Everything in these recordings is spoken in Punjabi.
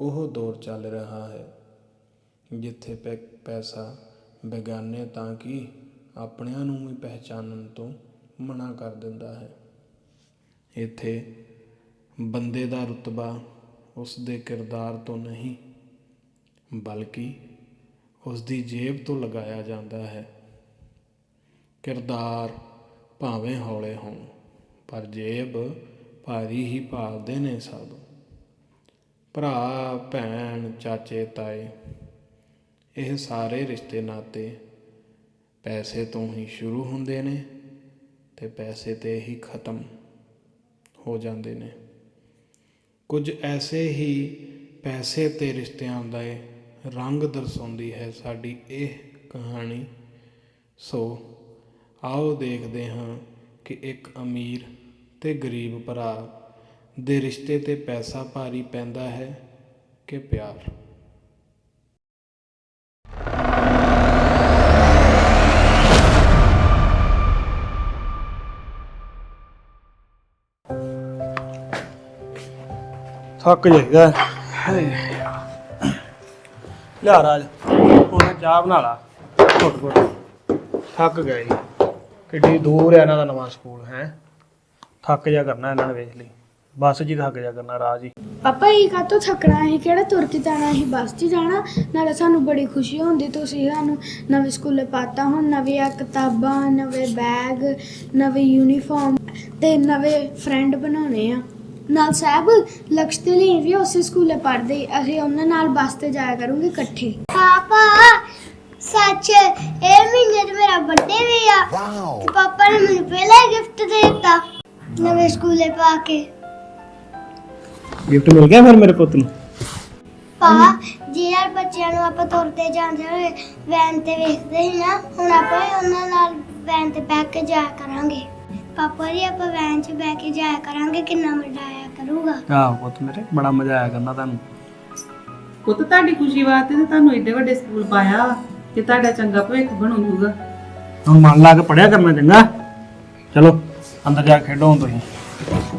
ਉਹ ਦੌਰ ਚੱਲ ਰਿਹਾ ਹੈ, ਜਿੱਥੇ ਪੈ, ਪੈਸਾ ਬੇਗਾਨੇ ਤਾਂ ਕਿ ਆਪਣਿਆਂ ਨੂੰ ਵੀ ਪਹਿਚਾਨਣ ਤੋਂ ਮਨਾ ਕਰ ਦਿੰਦਾ ਹੈ। ਇੱਥੇ ਬੰਦੇ ਦਾ ਰੁਤਬਾ ਉਸ ਦੇ ਕਿਰਦਾਰ ਤੋਂ ਨਹੀਂ, ਬਲਕਿ ਉਸ ਦੀ ਜੇਬ ਤੋਂ ਲਗਾਇਆ ਜਾਂਦਾ ਹੈ। ਕਿਰਦਾਰ ਭਾਵੇਂ ਹੌਲੇ ਹੋਣ, ਪਰ ਜੇਬ ਭਾਰੀ ਹੀ ਭਾਲਦੇ ਨੇ ਸਭ। ਭਰਾ, ਭੈਣ, ਚਾਚੇ, ਤਾਏ, ਇਹ ਸਾਰੇ ਰਿਸ਼ਤੇ ਨਾਤੇ ਪੈਸੇ ਤੋਂ ਹੀ ਸ਼ੁਰੂ ਹੁੰਦੇ ਨੇ ਤੇ ਪੈਸੇ ਤੇ ਹੀ ਖਤਮ ਹੋ ਜਾਂਦੇ ਨੇ। ਕੁਝ ਐਸੇ ਹੀ ਪੈਸੇ ਤੇ ਰਿਸ਼ਤਿਆਂ ਦਾ ਰੰਗ ਦਰਸਾਉਂਦੀ ਹੈ ਸਾਡੀ ਇਹ ਕਹਾਣੀ। ਸੋ ਆਓ ਦੇਖਦੇ ਹਾਂ ਕਿ ਇੱਕ ਅਮੀਰ ਤੇ ਗਰੀਬ ਭਰਾ ਦੇ ਰਿਸ਼ਤੇ ਤੇ ਪੈਸਾ ਭਾਰੀ ਪੈਂਦਾ ਹੈ ਕਿ ਪਿਆਰ। ਥੱਕ ਜਾਈਦਾ ਲਿਆ ਰਾਜ ਉਹਨੇ ਚਾਹ ਬਣਾ ਲਾ। ਘੁੱਟ ਘੁੱਟ। ਥੱਕ ਗਿਆ ਜੀ। ਕਿੱਡੀ ਦੂਰ ਹੈ ਇਹਨਾਂ ਦਾ ਨਵਾਂ ਸਕੂਲ, ਹੈ। ਥੱਕ ਜਾ ਕਰਨਾ ਇਹਨਾਂ ਨੇ ਵੇਖ ਲਈ। ਬੱਸ ਹੀ ਥੱਕ ਜਾ ਕਰਨਾ ਰਾਜ ਹੀ ਪਾਪਾ ਇਹ ਕਾਤੋਂ ਥੱਕਣਾ? ਹੈ ਕਿਹੜਾ ਤੁਰ ਕੇ ਜਾਣਾ? ਹੈ ਬੱਸ 'ਚ ਜਾਣਾ। ਨਾਲੇ ਸਾਨੂੰ ਬੜੀ ਖੁਸ਼ੀ ਹੁੰਦੀ ਤੁਸੀਂ ਸਾਨੂੰ ਨਵੇਂ ਸਕੂਲੇ ਪਾਤਾ ਹੁਣ ਨਵੀਆਂ ਕਿਤਾਬਾਂ ਨਵੇਂ ਬੈਗ ਨਵੀਂ ਯੂਨੀਫਾਰਮ ਤੇ ਨਵੇਂ ਫਰੈਂਡ ਬਣਾਉਣੇ ਆ। ਨਾਲ ਸਾਹਿਬ ਲਕਸ਼ ਤੇ ਲਈ ਵੀ ਉਸੇ ਸਕੂਲੇ ਪੜ੍ਹਦੇ। ਅਸੀਂ ਉਹਨਾਂ ਨਾਲ ਬੱਸ ਤੇ ਜਾਇਆ ਕਰੂੰਗੇ ਇਕੱਠੇ। ਪਾਪਾ ਸੱਚ ਇਹ ਮਹੀਨੇ ਤੇ ਮੇਰਾ ਬਰਥਡੇ ਵੀ ਆ। ਤੇ ਪਾਪਾ ਨੇ ਮੈਨੂੰ ਪਹਿਲਾ ਗਿਫਟ ਦੇ ਦਿੱਤਾ। ਨਵੇਂ ਸਕੂਲੇ ਪਾ ਕੇ। ਗਿਫਟ ਮਿਲ ਗਿਆ ਫਿਰ ਮੇਰੇ ਪੁੱਤ ਨੂੰ? ਪਾ ਜੇ ਯਾਰ ਬੱਚਿਆਂ ਨੂੰ ਆਪਾਂ ਤੁਰਦੇ ਜਾਂਦੇ ਹੋਏ ਵੈਨ ਤੇ ਵੇਖਦੇ ਸੀ ਨਾ ਹੁਣ ਆਪਾਂ ਵੀ ਉਹਨਾਂ ਨਾਲ ਵੈਨ ਤੇ ਬਹਿ ਕੇ ਜਾਇਆ ਕਰਾਂਗੇ। ਪਾਪਾ ਜੀ ਆਪਾਂ ਵੈਨ 'ਚ ਬਹਿ ਕੇ ਜਾਇਆ ਕਰਾਂਗੇ ਕਿੰਨਾ ਮਜ਼ਾ ਆਇਆ ਕਰੂਗਾ। ਆਹ ਪੁੱਤ ਮੇਰੇ ਬੜਾ ਮਜ਼ਾ ਆਇਆ ਕਰਨਾ ਤੁਹਾਨੂੰ। ਪੁੱਤ ਤੁਹਾਡੀ ਖੁਸ਼ੀ ਵਾਸਤੇ ਤੇ ਤੁਹਾਨੂੰ ਏਡੇ ਵੱਡੇ ਸਕੂਲ ਪਾਇਆ ਵਾ ਕਿ ਤੁਹਾਡਾ ਚੰਗਾ ਭਵਿੱਖ ਬਣੂਗਾ ਹੁਣ ਮਨ ਲਾ ਕੇ ਪੜਿਆ ਕਰਨਾ ਚੰਗਾ। ਚਲੋ ਅੰਦਰ ਜਾ ਕੇ ਖੇਡੋ ਹੁਣ ਤੁਸੀਂ।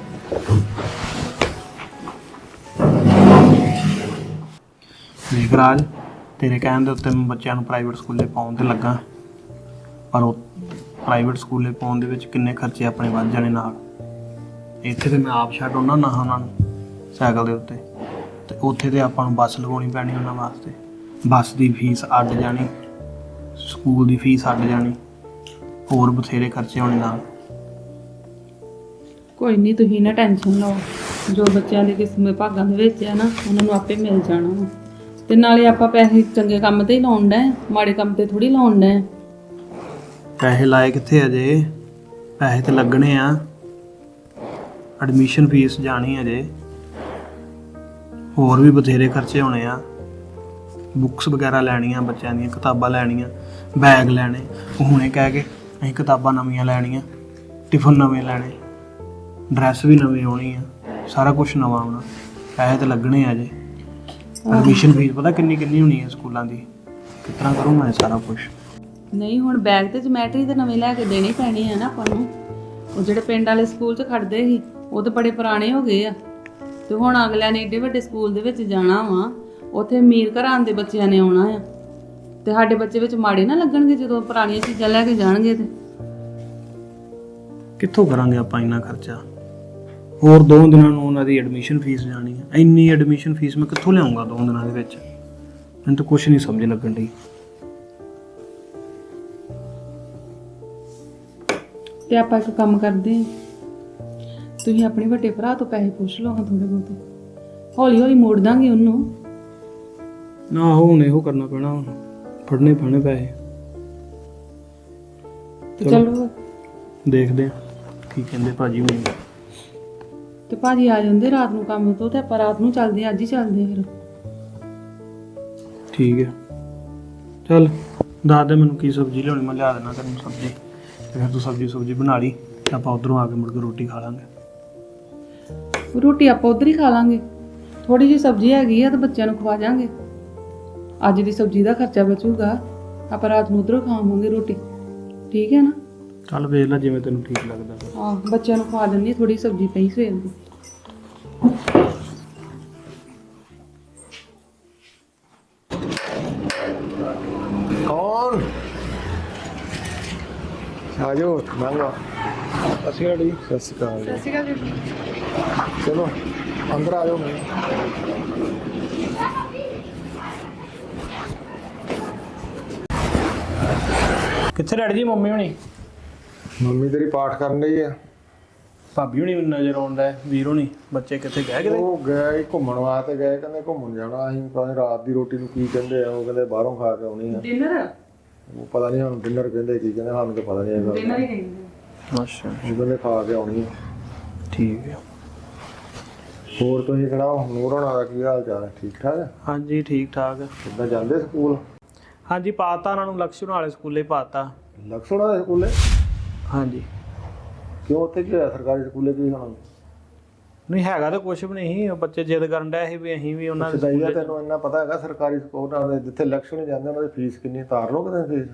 ਵੇਖ ਰਾਜ ਤੇਰੇ ਕਹਿਣ ਦੇ ਉੱਤੇ ਮੈਂ ਬੱਚਿਆਂ ਨੂੰ ਪ੍ਰਾਈਵੇਟ ਸਕੂਲੇ ਪਾਉਣ ਤੇ ਲੱਗਾ। ਪਰ ਉਹ ਪ੍ਰਾਈਵੇਟ ਸਕੂਲੇ ਪਾਉਣ ਦੇ ਵਿੱਚ ਕਿੰਨੇ ਖਰਚੇ ਆਪਣੇ ਵੱਧ ਜਾਣੇ ਨਾਲ ਇੱਥੇ ਤੇ ਮੈਂ ਆਪ ਛੱਡ ਉਹਨਾਂ ਨਾ ਉਹਨਾਂ ਨੂੰ ਸਾਈਕਲ ਦੇ ਉੱਤੇ। ਤੇ ਉੱਥੇ ਤੇ ਆਪਾਂ ਨੂੰ ਬੱਸ ਲਗਾਉਣੀ ਪੈਣੀ ਉਹਨਾਂ ਵਾਸਤੇ। ਬੱਸ ਦੀ ਫੀਸ ਅੱਡ ਜਾਣੀ, ਸਕੂਲ ਦੀ ਫੀਸ ਅੱਡ ਜਾਣੀ, ਹੋਰ ਬਥੇਰੇ ਖਰਚੇ ਹੋਣੇ ਨਾਲ। ਕੋਈ ਨਹੀਂ ਤੁਸੀਂ ਨਾ ਟੈਨਸ਼ਨ ਲਓ। ਜੋ ਬੱਚਿਆਂ ਦੇ ਕਿਸਮੇ ਭਾਗਾਂ ਦੇ ਵਿੱਚ ਆ ਨਾ, ਉਹਨਾਂ ਨੂੰ ਆਪੇ ਮਿਲ ਜਾਣਾ। ਤੇ ਨਾਲੇ ਆਪਾਂ ਪੈਸੇ ਚੰਗੇ ਕੰਮ ਤੇ ਹੀ ਲਾਉਣ ਡੈ ਮਾੜੇ ਕੰਮ ਤੇ ਥੋੜੀ ਲਾਉਣ ਡੈ ਪੈਸੇ ਲਾਏ ਕਿੱਥੇ ਅਜੇ? ਪੈਸੇ ਤੇ ਲੱਗਣੇ ਆ। ਐਡਮਿਸ਼ਨ ਫੀਸ ਜਾਣੀ ਅਜੇ। ਹੋਰ ਵੀ ਬਥੇਰੇ ਖਰਚੇ ਹੋਣੇ ਆ। ਬੁੱਕਸ ਵਗੈਰਾ ਲੈਣੀਆਂ, ਬੱਚਿਆਂ ਦੀਆਂ ਕਿਤਾਬਾਂ ਲੈਣੀਆਂ ਬੈਗ ਲੈਣੇ। ਉਹ ਹੁਣੇ ਕਹਿ ਕੇ ਅਸੀਂ ਕਿਤਾਬਾਂ ਨਵੀਆਂ ਲੈਣੀਆਂ ਟਿਫਨ ਨਵੇਂ ਲੈਣੇ ਡਰੈਸ ਵੀ ਨਵੀਂ ਆਉਣੀ ਆ, ਸਾਰਾ ਕੁਝ ਨਵਾਂ ਆਉਣਾ। ਪੈਸੇ ਤੇ ਲੱਗਣੇ ਆ ਅਜੇ। ਐਡਮਿਸ਼ਨ ਫੀਸ ਪਤਾ ਕਿੰਨੀ ਕਿੰਨੀ ਹੋਣੀ ਹੈ ਸਕੂਲਾਂ ਦੀ? ਕਿਤਨਾ ਕਰੂੰਗਾ ਇਹ ਸਾਰਾ ਕੁਝ ਨਹੀਂ ਹੁਣ ਬੈਗ ਤੇ ਜਮੈਟਰੀ ਤੇ ਨਵੇਂ ਲੈ ਕੇ ਦੇਣੇ ਪੈਣੇ ਆ ਨਾ ਆਪਾਂ ਨੂੰ। ਉਹ ਜਿਹੜੇ ਪਿੰਡ ਵਾਲੇ ਸਕੂਲ 'ਚ ਖੜਦੇ ਸੀ ਉਹ ਤਾਂ ਬੜੇ ਪੁਰਾਣੇ ਹੋ ਗਏ ਆ। ਤੇ ਹੁਣ ਅਗਲਿਆਂ ਨੇ ਏਡੇ ਵੱਡੇ ਸਕੂਲ ਦੇ ਵਿੱਚ ਜਾਣਾ ਵਾ ਉੱਥੇ ਅਮੀਰ ਘਰਾਂ ਦੇ ਬੱਚਿਆਂ ਨੇ ਆਉਣਾ ਆ। ਤੇ ਸਾਡੇ ਬੱਚੇ ਵਿੱਚ ਮਾੜੇ ਨਾ ਲੱਗਣਗੇ ਜਦੋਂ ਪੁਰਾਣੀਆਂ ਚੀਜ਼ਾਂ ਲੈ ਕੇ ਜਾਣਗੇ ਤੇ। ਕਿੱਥੋਂ ਕਰਾਂਗੇ ਆਪਾਂ ਇੰਨਾ ਖਰਚਾ? ਹੋਰ ਦੋ ਦਿਨਾਂ ਨੂੰ ਉਹਨਾਂ ਦੀ ਐਡਮਿਸ਼ਨ ਫੀਸ ਜਾਣੀ ਹੈ ਇੰਨੀ ਐਡਮਿਸ਼ਨ ਫੀਸ ਮੈਂ ਕਿੱਥੋਂ ਲਿਆਉਂਗਾ ਦੋ ਦਿਨਾਂ ਦੇ ਵਿੱਚ? ਮੈਨੂੰ ਤਾਂ ਕੁਝ ਨਹੀਂ ਸਮਝ ਲੱਗਣ ਦੀ ਤੇ ਆਪਾਂ ਇੱਕ ਕੰਮ ਕਰਦੇ ਹਾਂ। ਤੁਸੀਂ ਆਪਣੇ ਵੱਡੇ ਭਰਾ ਤੋਂ ਪੈਸੇ ਪੁੱਛ ਲਓ ਹਾਂ ਥੋੜੇ ਬਹੁਤੇ। ਹੌਲੀ ਹੌਲੀ ਮੋੜ ਦਾਂਗੇ ਉਹਨੂੰ। ਨਾ ਹੁਣ ਇਹੋ ਕਰਨਾ ਪੈਣਾ। ਹੁਣ ਫੜਨੇ ਪੈਣੇ ਪੈਸੇ। ਤੇ ਚਲੋ ਦੇਖਦੇ ਆ ਕੀ ਕਹਿੰਦੇ ਭਾਜੀ ਹੁਣ। ਤੇ ਭਾਜੀ ਆ ਜਾਂਦੇ ਰਾਤ ਨੂੰ ਕੰਮ ਤੋਂ ਤੇ ਆਪਾਂ ਰਾਤ ਨੂੰ ਚੱਲਦੇ ਹਾਂ, ਅੱਜ ਹੀ ਚੱਲਦੇ ਫਿਰ। ਠੀਕ ਹੈ। ਚੱਲ ਦੱਸ ਦੇ ਮੈਨੂੰ ਕੀ ਸਬਜ਼ੀ ਲਿਆਉਣੀ ਮੈਂ ਲਿਆ ਦੇਣਾ ਤੈਨੂੰ ਸਬਜ਼ੀ। ਤੇ ਫਿਰ ਤੂੰ ਸਬਜ਼ੀ ਸੁਬਜ਼ੀ ਬਣਾ ਲਈ ਤੇ ਆਪਾਂ ਉਧਰੋਂ ਆ ਕੇ ਮੁੜ ਕੇ ਰੋਟੀ ਖਾ ਲਾਂਗੇ। ਰੋਟੀ ਆਪਾਂ ਉਧਰ ਹੀ ਖਾ ਲਾਂਗੇ। ਥੋੜੀ ਜਿਹੀ ਸਬਜ਼ੀ ਹੈਗੀ ਆ ਤੇ ਬੱਚਿਆਂ ਨੂੰ ਖਵਾ ਜਾਾਂਗੇ। ਅੱਜ ਦੀ ਸਬਜ਼ੀ ਦਾ ਖਰਚਾ ਬਚੂਗਾ। ਆਪਾਂ ਰਾਤ ਨੂੰ ਉਧਰੋਂ ਖਾਵਾਂਗੇ ਰੋਟੀ। ਠੀਕ ਹੈ ਨਾ? ਚੱਲ ਵੇਖ ਲੈ ਜਿਵੇਂ ਤੈਨੂੰ ਠੀਕ ਲੱਗਦਾ। ਹਾਂ ਬੱਚਿਆਂ ਨੂੰ ਖਵਾ ਦਿੰਦੀ ਥੋੜੀ ਸਬਜ਼ੀ ਪਈ ਸਵੇਰ ਦੀ। ਆਜੋ ਮੰਗੋ ਅਸੀਂ ਰੈਡੀ ਸਤਿ ਸ਼੍ਰੀ ਅਕਾਲ ਜੀ। ਚਲੋ ਅੰਦਰ ਆ ਜਾਓ। ਕਿੱਥੇ ਡੈਡੀ ਜੀ ਮੰਮੀ ਹੋਣੀ? ਮੰਮੀ ਤੇਰੀ ਪਾਠ ਕਰਨ ਲਈ ਆ। ਭਾਬੀ ਹੁਣੀ ਮੈਨੂੰ ਨਜ਼ਰ ਆਉਂਦਾ ਹੈ ਵੀਰ ਹੁਣੀ ਬੱਚੇ ਕਿੱਥੇ ਗਏ ਕਿਤੇ? ਉਹ ਗਏ ਘੁੰਮਣ ਵਾਸਤੇ ਗਏ ਕਹਿੰਦੇ ਘੁੰਮਣ ਜਾਣਾ ਅਸੀਂ ਨੀ ਰਾਤ ਦੀ ਰੋਟੀ ਨੂੰ ਕੀ ਕਹਿੰਦੇ ਆ ਉਹ ਕਹਿੰਦੇ ਬਾਹਰੋਂ ਖਾ ਕੇ ਆਉਣੀ ਆ। ਡਿਨਰ ਉਹ ਪਤਾ ਨਹੀਂ ਹੁਣ ਡਿਨਰ ਕਹਿੰਦੇ ਕੀ ਕਹਿੰਦੇ ਸਾਨੂੰ ਤਾਂ ਪਤਾ ਨਹੀਂ ਹੈਗਾ। ਡਿਨਰ ਹੀ ਕਹਿੰਦੇ ਅੱਛਾ। ਕਹਿੰਦੇ ਖਾ ਕੇ ਆਉਣੀ ਆ। ਠੀਕ ਹੈ। ਹੋਰ ਤੁਸੀਂ ਸੁਣਾਓ ਨੂਰ ਹੋਣਾ ਦਾ ਕੀ ਹਾਲ ਚਾਲ ਹੈ ਠੀਕ ਠਾਕ ਹੈ? ਹਾਂਜੀ ਠੀਕ ਠਾਕ। ਕਿੱਦਾਂ ਜਾਂਦੇ ਸਕੂਲ? ਹਾਂਜੀ ਪਾਤਾ ਉਹਨਾਂ ਨੂੰ ਲਕਸ਼ਣ ਵਾਲੇ ਸਕੂਲੇ ਪਾਤਾ। ਲਕਸ਼ਣਾ ਦੇ ਸਕੂਲੇ? ਹਾਂਜੀ। ਕਿਉਂ ਉੱਥੇ ਕੀ ਹੋਇਆ ਸਰਕਾਰੀ ਸਕੂਲੇ ਕੀ ਹੋਣਾ? ਨਹੀਂ ਹੈਗਾ ਤਾਂ ਕੁਝ ਵੀ ਨਹੀਂ ਉਹ ਬੱਚੇ ਜਿੱਦ ਕਰਨ ਡਿਆ ਸੀ ਵੀ ਅਸੀਂ ਵੀ ਉਹਨਾਂ ਦੇ ਸਦਾਈਆ ਸਕੂਲੇ ਤੈਨੂੰ ਇੰਨਾ ਪਤਾ ਹੈਗਾ ਸਰਕਾਰੀ ਸਕੂਲਾਂ ਦੇ ਜਿੱਥੇ ਲਕਸ਼ਣ ਜਾਂਦੇ ਉਹਨਾਂ ਦੀ ਫੀਸ ਕਿੰਨੀ ਤਾਰ ਲੋ ਕਿਤੇ ਫੀਸ।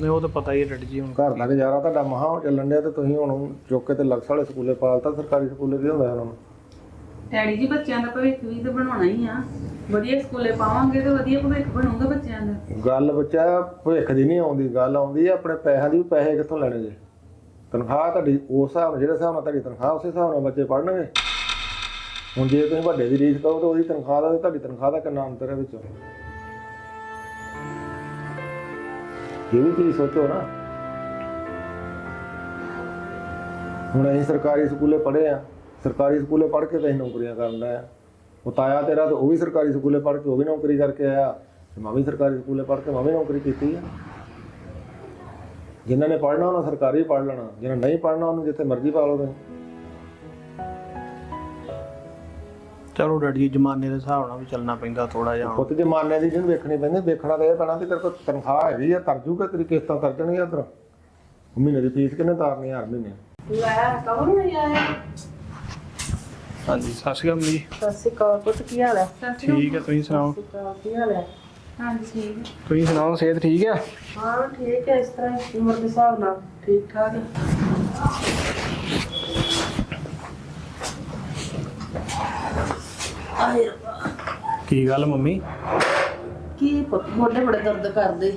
ਨਹੀਂ ਉਹ ਤਾਂ ਪਤਾ ਹੀ ਹੈ ਡੈਡੀ ਜੀ ਹੁਣ। ਘਰ ਦਾ ਗੁਜ਼ਾਰਾ ਤੁਹਾਡਾ ਮਹਾ ਚੱਲਣ ਡਿਆ ਤੇ ਤੁਸੀਂ ਹੁਣ ਚੁੱਕ ਕੇ ਤੇ ਲਕਸ਼ ਵਾਲੇ ਸਕੂਲੇ ਪਾਲਤਾ ਸਰਕਾਰੀ ਸਕੂਲੇ ਕੀ ਹੁੰਦਾ ਇਹਨਾਂ ਨੂੰ ਡੈਡੀ ਜੀ ਬੱਚਿਆਂ ਦਾ ਭਵਿੱਖ ਵੀ ਤਾਂ ਬਣਾਉਣਾ ਹੀ ਆ। ਵਧੀਆ ਸਕੂਲੇ ਪਾਵਾਂਗੇ ਤੇ ਵਧੀਆ ਭਵਿੱਖ ਬਣੂਗਾ ਬੱਚਿਆਂ ਦਾ। ਗੱਲ ਬੱਚਾ ਭਵਿੱਖ ਦੀ ਨਹੀਂ ਆਉਂਦੀ ਗੱਲ ਆਉਂਦੀ ਹੈ ਆਪਣੇ ਪੈਸਿਆਂ ਦੀ ਵੀ ਪੈਸੇ ਕਿੱਥੋਂ ਲੈਣੇ ਜੇ? ਤਨਖਾਹ ਤੁਹਾਡੀ ਉਸ ਹਿਸਾਬ ਨਾਲ, ਜਿਹੜੇ ਹਿਸਾਬ ਨਾਲ ਤੁਹਾਡੀ ਤਨਖਾਹ ਉਸੇ ਹਿਸਾਬ ਨਾਲ ਬੱਚੇ ਪੜ੍ਹਨਗੇ। ਹੁਣ ਜੇ ਤੁਸੀਂ ਵੱਡੇ ਦੀ ਰੀਸ ਕਰੋ ਤਾਂ ਉਹਦੀ ਤਨਖਾਹ ਦਾ ਤੇ ਤੁਹਾਡੀ ਤਨਖਾਹ ਦਾ ਕਿੰਨਾ ਅੰਤਰ ਹੈ ਵਿੱਚੋਂ? ਇਹ ਵੀ ਚੀਜ਼ ਸੋਚੋ ਨਾ। ਹੁਣ ਅਸੀਂ ਸਰਕਾਰੀ ਸਕੂਲੇ ਪੜ੍ਹੇ ਆ। ਸਰਕਾਰੀ ਸਕੂਲੇ ਪੜ੍ਹ ਕੇ ਤਾਂ ਅਸੀਂ ਨੌਕਰੀਆਂ ਕਰਨ ਆ। ਉਹ ਤਾਇਆ ਤੇਰਾ ਤਾਂ ਉਹ ਵੀ ਸਰਕਾਰੀ ਸਕੂਲੇ ਪੜ੍ਹ ਕੇ, ਉਹ ਵੀ ਨੌਕਰੀ ਕਰਕੇ ਆਇਆ। ਤੇ ਮੈਂ ਵੀ ਸਰਕਾਰੀ ਸਕੂਲੇ ਪੜ੍ਹ ਕੇ ਮੈਂ ਵੀ ਨੌਕਰੀ ਕੀਤੀ ਆ। ਜਿਨ੍ਹਾਂ ਨੇ ਪੜ੍ਹਨਾ ਉਹਨਾਂ ਸਰਕਾਰੀ ਪੜ੍ਹ ਲੈਣਾ। ਜਿਹਨਾਂ ਨਹੀਂ ਪੜ੍ਹਨਾ ਉਹਨੂੰ ਜਿੱਥੇ ਮਰਜ਼ੀ ਪਾ ਲਓ ਤੁਸੀਂ। ਚਲੋ ਡੈਡੀ ਜੀ ਜ਼ਮਾਨੇ ਦੇ ਹਿਸਾਬ ਨਾਲ ਵੀ ਚੱਲਣਾ ਪੈਂਦਾ ਥੋੜਾ ਜਿਹਾ। ਪੁੱਤ ਜਮਾਨੇ ਦੀ ਜਿਹਨੂੰ ਵੇਖਣੀ ਪੈਂਦੀ ਵੇਖਣਾ ਤਾਂ ਇਹ ਪੈਣਾ ਵੀ ਤੇਰੇ ਕੋਲ ਤਨਖਾਹ ਹੈਗੀ ਆ ਤਰ ਜੂਗਾ ਤੇਰੀ ਕਿਸ਼ਤਾਂ ਤਰ ਜਾਣਗੀਆਂ ਉਧਰ। ਮਹੀਨੇ ਦੀ ਫੀਸ ਕਿੰਨੇ ਤਾਰਨੀ ਆ ਹਰ ਮਹੀਨੇ? ਲੈ ਕਵਰ ਨਹੀਂ ਆਇਆ? ਹਾਂਜੀ ਸਤਿ ਸ਼੍ਰੀ ਅਕਾਲ ਜੀ। ਸਤਿ ਸ਼੍ਰੀ ਅਕਾਲ ਪੁੱਤ ਕੀ ਹਾਲ ਹੈ ਠੀਕ ਹੈ ਤੁਸੀਂ ਸੁਣਾਓ? ਕੀ ਹਾਲ ਹੈ ਹਾਂਜੀ ਠੀਕ ਹੈ। ਤੁਸੀਂ ਸੁਣਾਓ ਸਿਹਤ ਠੀਕ ਹੈ ਹਾਂ ਠੀਕ ਹੈ ਇਸ ਤਰ੍ਹਾਂ ਹੀ ਉਮਰ ਦੇ ਹਿਸਾਬ ਨਾਲ ਠੀਕ ਠਾਕ ਹੈ ਆਏ ਰੱਬਾ। ਕੀ ਗੱਲ ਮੰਮੀ? ਕੀ ਪੁੱਤ ਗੋਡੇ ਬੜੇ ਦਰਦ ਕਰਦੇ।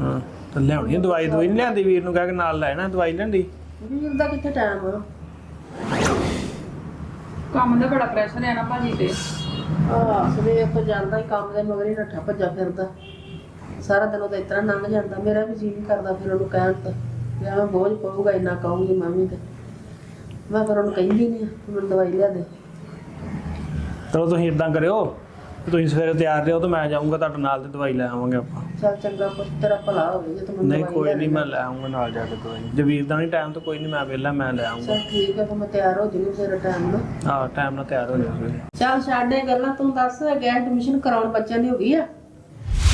ਹਾਂ ਤਾਂ ਲਿਆਉਣੀ ਆ ਦਵਾਈ ਦਵਾਈ ਨਹੀਂ ਲਿਆਂਦੀ ਵੀਰ ਨੂੰ ਕਹਿ ਕੇ ਨਾਲ ਲੈਣਾ ਦਵਾਈ ਲੈਂਦੀ ਵੀਰ ਦਾ ਕਿੱਥੇ ਟਾਈਮ ਆ? ਕੰਮ ਦਾ ਬੜਾ ਪ੍ਰੈਸ਼ਰ ਹੈ ਨਾ ਭਾਜੀ ਤੇ। ਆਹ, ਸਵੇਰ ਤੋਂ ਜਾਂਦਾ ਹੀ ਕੰਮ ਦੇ ਮਗਰ ਹੀ ਨੱਠਾ ਭੱਜਾ ਫਿਰਦਾ। ਸਾਰਾ ਦਿਨ ਉਹਦਾ ਇਤਨਾ ਲੰਘ ਜਾਂਦਾ। ਮੇਰਾ ਵੀ ਜੀ ਨਹੀਂ ਕਰਦਾ ਫਿਰ ਉਹਨੂੰ ਕਹਿਣ ਤਾਂ। ਵੀ ਐਵੇਂ ਬੋਝ ਪਊਗਾ, ਇੰਨਾ ਕਹੂੰਗੀ ਮੈਂ ਵੀ ਤੇ। ਮੈਂ ਫਿਰ ਉਹਨੂੰ ਕਹਿੰਦੀ ਨਹੀਂ ਮੈਨੂੰ ਦਵਾਈ ਲਿਆ ਦੇ। ਚਲੋ ਤੁਸੀਂ ਇਦਾਂ ਕਰਿਓ। ਕਿ ਤੁਸੀਂ ਸਵੇਰੇ ਤਿਆਰ ਰਹੋ ਤੇ ਮੈਂ ਜਾਊਂਗਾ ਤੁਹਾਡੇ ਨਾਲ ਤੇ ਦਵਾਈ ਲੈ ਆਵਾਂਗੇ ਆਪਾਂ। ਚੱਲ ਚੰਗਾ ਪੁੱਤ ਤੇਰਾ ਭਲਾ ਹੋਵੇ ਜੇ ਤੂੰ ਮੈਨੂੰ ਨਹੀਂ ਦਵਾਈ ਕੋਈ ਨਹੀਂ। ਮੈਂ ਲੈ ਆਉਂਗਾ ਨਾਲ ਜਾ ਕੇ ਦਵਾਈ। ਜੇ ਵੀਰ ਦਾ ਨਹੀਂ ਟਾਈਮ ਤਾਂ ਕੋਈ ਨਹੀਂ ਮੈਂ ਵਿਹਲਾ ਮੈਂ ਲੈ ਆਉਂਗਾ ਚੱਲ ਠੀਕ ਹੈ ਫਿਰ ਮੈਂ ਤਿਆਰ ਹੋ ਜੂਗੀ ਤੇਰਾ ਟਾਈਮ ਨਾਲ ਹਾਂ ਟਾਈਮ ਨਾਲ ਤਿਆਰ ਹੋ ਸਵੇਰੇ ਚੱਲ ਛੱਡ ਇਹ ਗੱਲਾਂ ਤੂੰ ਦੱਸ ਗਿਆ ਐਡਮਿਸ਼ਨ ਕਰਾਉਣ ਬੱਚਿਆਂ ਦੀ ਹੋ ਗਈ ਆ?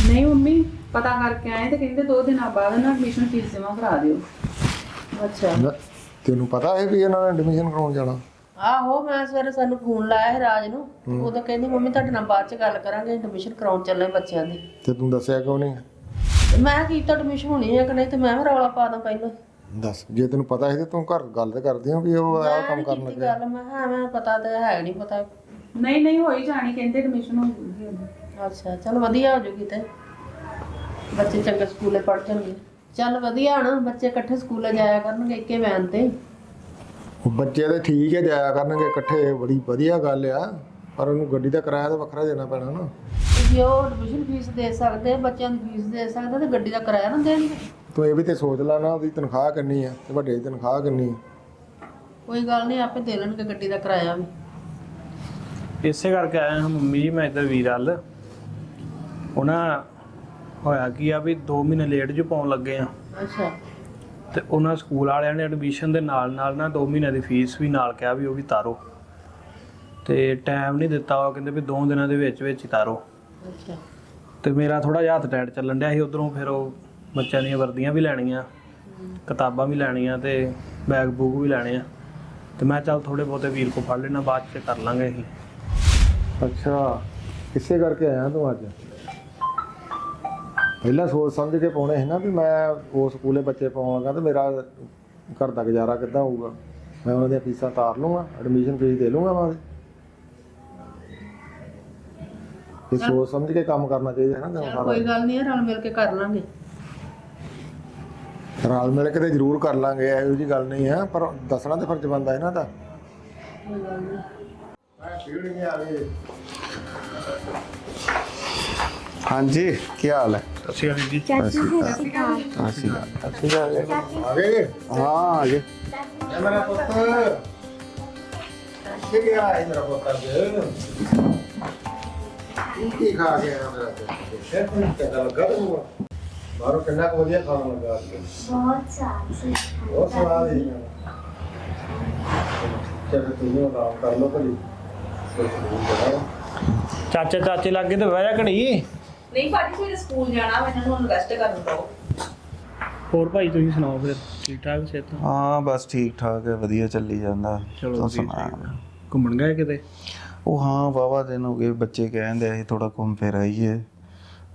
ਨਹੀਂ ਮੰਮੀ ਪਤਾ ਕਰਕੇ ਆਏ ਤੇ ਕਹਿੰਦੇ ਦੋ ਦਿਨਾਂ ਬਾਅਦ ਨਾ ਐਡਮਿਸ਼ਨ ਫੀਸ ਜਮ੍ਹਾਂ ਕਰਾ ਦਿਓ। ਅੱਛਾ। ਤੈਨੂੰ ਪਤਾ ਹੈ ਵੀ ਇਹਨਾਂ ਨੇ ਐਡਮਿਸ਼ਨ ਕਰਾਉਣ ਜਾਣਾ? ਆਹੋ ਮੈਂ ਸਵੇਰੇ ਸਾਨੂੰ ਫੋਨ ਲਾਇਆ ਸੀ ਰਾਜ ਨੂੰ ਉਦੋਂ ਕਹਿੰਦੀ ਮੰਮੀ ਤੁਹਾਡੇ ਨਾਲ ਬਾਅਦ ਚ ਗੱਲ ਕਰਾਂਗੇ ਐਡਮਿਸ਼ਨ ਕਰਾਉਣ ਚੱਲੇ ਬੱਚਿਆਂ ਦੀ। ਤੇ ਤੂੰ ਦੱਸਿਆ ਕਿਉਂ ਨਹੀਂ? ਤੇ ਮੈਂ ਕੀਤਾ ਐਡਮਿਸ਼ਨ ਹੋਣੀ ਹੈ ਕਿ ਨਹੀਂ? ਤੇ ਮੈਂ ਵੀ ਰੌਲਾ ਪਾ ਦਾਂ ਪਹਿਲਾਂ। ਦੱਸ ਜੇ ਤੈਨੂੰ ਪਤਾ ਸੀ ਤੇ ਤੂੰ ਘਰ ਗੱਲ ਤੇ ਕਰਦੀ ਹੋ ਵੀ ਉਹ ਆਹ ਕੰਮ ਕਰਨ ਕੀਤੀ ਲੱਗਾ। ਗੱਲ ਮੈਂ ਹਾਂ ਮੈਂ ਪਤਾ ਤੇ ਹੈ ਨਹੀਂ ਪਤਾ। ਨਹੀਂ ਨਹੀਂ ਹੋਈ ਜਾਣੀ ਕਹਿੰਦੇ ਐਡਮਿਸ਼ਨ ਹੋ ਜੂਗੀ। ਅੱਛਾ ਚਲ ਵਧੀਆ ਹੋ ਜੂਗੀ ਤੇ। ਬੱਚੇ ਚੰਗੇ ਸਕੂਲੇ ਪੜ੍ਹ ਜਾਣਗੇ ਚੱਲ ਵਧੀਆ ਹਣ ਬੱਚੇ ਇਕੱਠੇ ਸਕੂਲੇ ਜਾਇਆ ਕਰਨਗੇ ਇੱਕੇ ਵੈਨ ਤੇ। ਬੱਚੇ ਤੇ ਠੀਕ ਹੈ ਜਾਇਆ ਕਰਨਗੇ ਇਕੱਠੇ ਬੜੀ ਵਧੀਆ ਗੱਲ ਆ। ਪਰ ਉਹਨੂੰ ਗੱਡੀ ਦਾ ਕਿਰਾਇਆ ਤਾਂ ਵੱਖਰਾ ਦੇਣਾ ਪੈਣਾ ਨਾ। ਜੇ ਉਹ ਐਡਮਿਸ਼ਨ ਫੀਸ ਦੇ ਸਕਦੇ ਬੱਚਿਆਂ ਦੀ ਫੀਸ ਦੇ ਸਕਦੇ ਤੇ ਗੱਡੀ ਦਾ ਕਿਰਾਇਆ ਨਾ ਦੇਣਗੇ ਤੂੰ ਇਹ ਵੀ ਤੇ ਸੋਚ ਲੈ ਨਾ ਉਹਦੀ ਤਨਖਾਹ ਕਿੰਨੀ ਆ ਤੇ ਵੱਡੇ ਦੀ ਤਨਖਾਹ ਕਿੰਨੀ ਆ। ਕੋਈ ਗੱਲ ਨਹੀਂ ਆਪੇ ਦੇ ਲੈਣਗੇ ਗੱਡੀ ਦਾ ਕਿਰਾਇਆ ਵੀ। ਇਸੇ ਕਰਕੇ ਆਇਆ ਹਾਂ ਮੰਮੀ ਜੀ ਮੈਂ ਇੱਧਰ ਵੀਰ ਵੱਲ ਉਹਨਾਂ ਹੋਇਆ ਕੀ ਆ ਵੀ 2 ਮਹੀਨੇ ਲੇਟ ਜੋ ਪਾਉਣ ਲੱਗੇ ਆ। ਅੱਛਾ। ਤੇ ਉਹਨਾਂ ਸਕੂਲ ਵਾਲਿਆਂ ਨੇ ਐਡਮਿਸ਼ਨ ਦੇ ਨਾਲ ਨਾਲ ਨਾ 2 ਮਹੀਨਿਆਂ ਦੀ ਫੀਸ ਵੀ ਨਾਲ ਕਿਹਾ ਵੀ ਉਹ ਵੀ ਤਾਰੋ। ਤੇ ਟਾਈਮ ਨਹੀਂ ਦਿੱਤਾ ਉਹ ਕਹਿੰਦੇ ਵੀ 2 ਦਿਨਾਂ ਦੇ ਵਿੱਚ ਵਿੱਚ ਹੀ ਤਾਰੋ। ਅੱਛਾ। ਤੇ ਮੇਰਾ ਥੋੜਾ ਜਿਹਾ ਹੱਥ ਟਾਈਟ ਚੱਲਣ ਡਿਆ ਸੀ ਉਧਰੋਂ ਫਿਰ ਉਹ ਬੱਚਿਆਂ ਦੀਆਂ ਵਰਦੀਆਂ ਵੀ ਲੈਣੀਆਂ ਕਿਤਾਬਾਂ ਵੀ ਲੈਣੀਆਂ ਤੇ ਬੈਗ ਬੂਗ ਵੀ ਲੈਣੇ ਆ। ਤੇ ਮੈਂ ਚੱਲ ਥੋੜੇ ਬਹੁਤੇ ਵੀਰ ਕੋ ਫੜ ਲੈਣਾ ਬਾਅਦ ਚ ਕਰ ਲਾਂਗੇ ਅਸੀਂ। ਅੱਛਾ ਇਸੇ ਕਰਕੇ ਆਇਆ ਤੂੰ ਅੱਜ? ਪਹਿਲਾਂ ਸੋਚ ਸਮਝ ਕੇ ਪਾਉਣੇ ਸੀ ਨਾ ਵੀ ਮੈਂ ਉਹ ਸਕੂਲੇ ਬੱਚੇ ਪਾਉਣ ਲੱਗਾ ਤੇ ਮੇਰਾ ਘਰ ਦਾ ਗੁਜ਼ਾਰਾ ਕਿੱਦਾਂ ਹੋਊਗਾ। ਮੈਂ ਉਹਨਾਂ ਦੀਆਂ ਫੀਸਾਂ ਤਾਰ ਲੂੰਗਾ ਐਡਮਿਸ਼ਨ ਫੀਸ ਦੇ ਲੂੰਗਾ ਮੈਂ ਇਹ ਸੋਚ ਸਮਝ ਕੇ ਕੰਮ ਕਰਨਾ ਚਾਹੀਦਾ ਹੈ ਨਾ। ਸਾਰਾ ਕੋਈ ਗੱਲ ਨਹੀਂ ਰਲ ਮਿਲ ਕੇ ਕਰ ਲਾਂਗੇ। ਰਲ ਮਿਲ ਕੇ ਤੇ ਜ਼ਰੂਰ ਕਰ ਲਾਂਗੇ ਇਹੋ ਜੀ ਗੱਲ ਨਹੀਂ ਆ ਪਰ ਦੱਸਣਾ ਤੇ ਫਰਜ਼ ਬੰਦਾ ਇਹਨਾਂ ਦਾ। ਹਾਂਜੀ ਕੀ ਹਾਲ ਹੈ? ਅਸੀਂ ਵੀਰ ਜੀ। ਚਾਚੀ ਸਤਿ ਸ਼੍ਰੀ ਅਕਾਲ। ਅਸੀਂ ਅਸੀਂ ਆ ਗਏ ਆ ਗਏ? ਹਾਂ ਆ ਗਏ। ਇਹ ਮੇਰਾ ਪੁੱਤ। ਕੀ ਗਿਆ ਹੈ ਮੇਰਾ ਪੁੱਤ ਅੱਜ। ਤੂੰ ਕੀ ਖਾ ਗਿਆ ਮੇਰਾ ਪੁੱਤ? ਇਹ ਕੋਈ ਕਿੱਦਾਂ ਲੱਗਾ ਤੈਨੂੰ ਬਾਹਰੋਂ ਕਿੰਨਾ ਕੁ ਵਧੀਆ ਖਾਣ ਲੱਗਾ ਅੱਜ। ਬਹੁਤ ਸਾਫ਼ ਬਹੁਤ ਸਵਾਦ ਹੈ ਚਲ ਤੂੰ ਨੂੰ ਆਰਾਮ ਕਰ ਲੋ ਭਲੀ। ਚਾਚੇ ਚਾਚੇ ਲੱਗੇ ਤੇ ਜਾ ਘੜੀ। ਨਹੀਂ ਭਾਜੀ ਫਿਰ ਸਕੂਲ ਜਾਣਾ ਵਾ, ਇਹਨਾਂ ਨੂੰ ਰੈਸਟ ਕਰਨ ਦਿਓ। ਹੋਰ ਭਾਈ ਤੁਸੀਂ ਸੁਣਾਓ ਫਿਰ ਠੀਕ ਠਾਕ ਸਿਹਤ? ਹਾਂ ਬਸ ਠੀਕ ਠਾਕ ਹੈ ਵਧੀਆ ਚੱਲੀ ਜਾਂਦਾ। ਚਲੋ ਤੂੰ ਵਧੀਆ ਸੁਣਾ। ਘੁੰਮਣ ਗਏ ਕਿਤੇ? ਉਹ ਹਾਂ ਵਾਵਾ ਦਿਨ ਹੋ ਗਏ ਬੱਚੇ ਕਹਿੰਦੇ ਅਸੀਂ ਥੋੜਾ ਘੁੰਮ ਫਿਰ ਆਈਏ।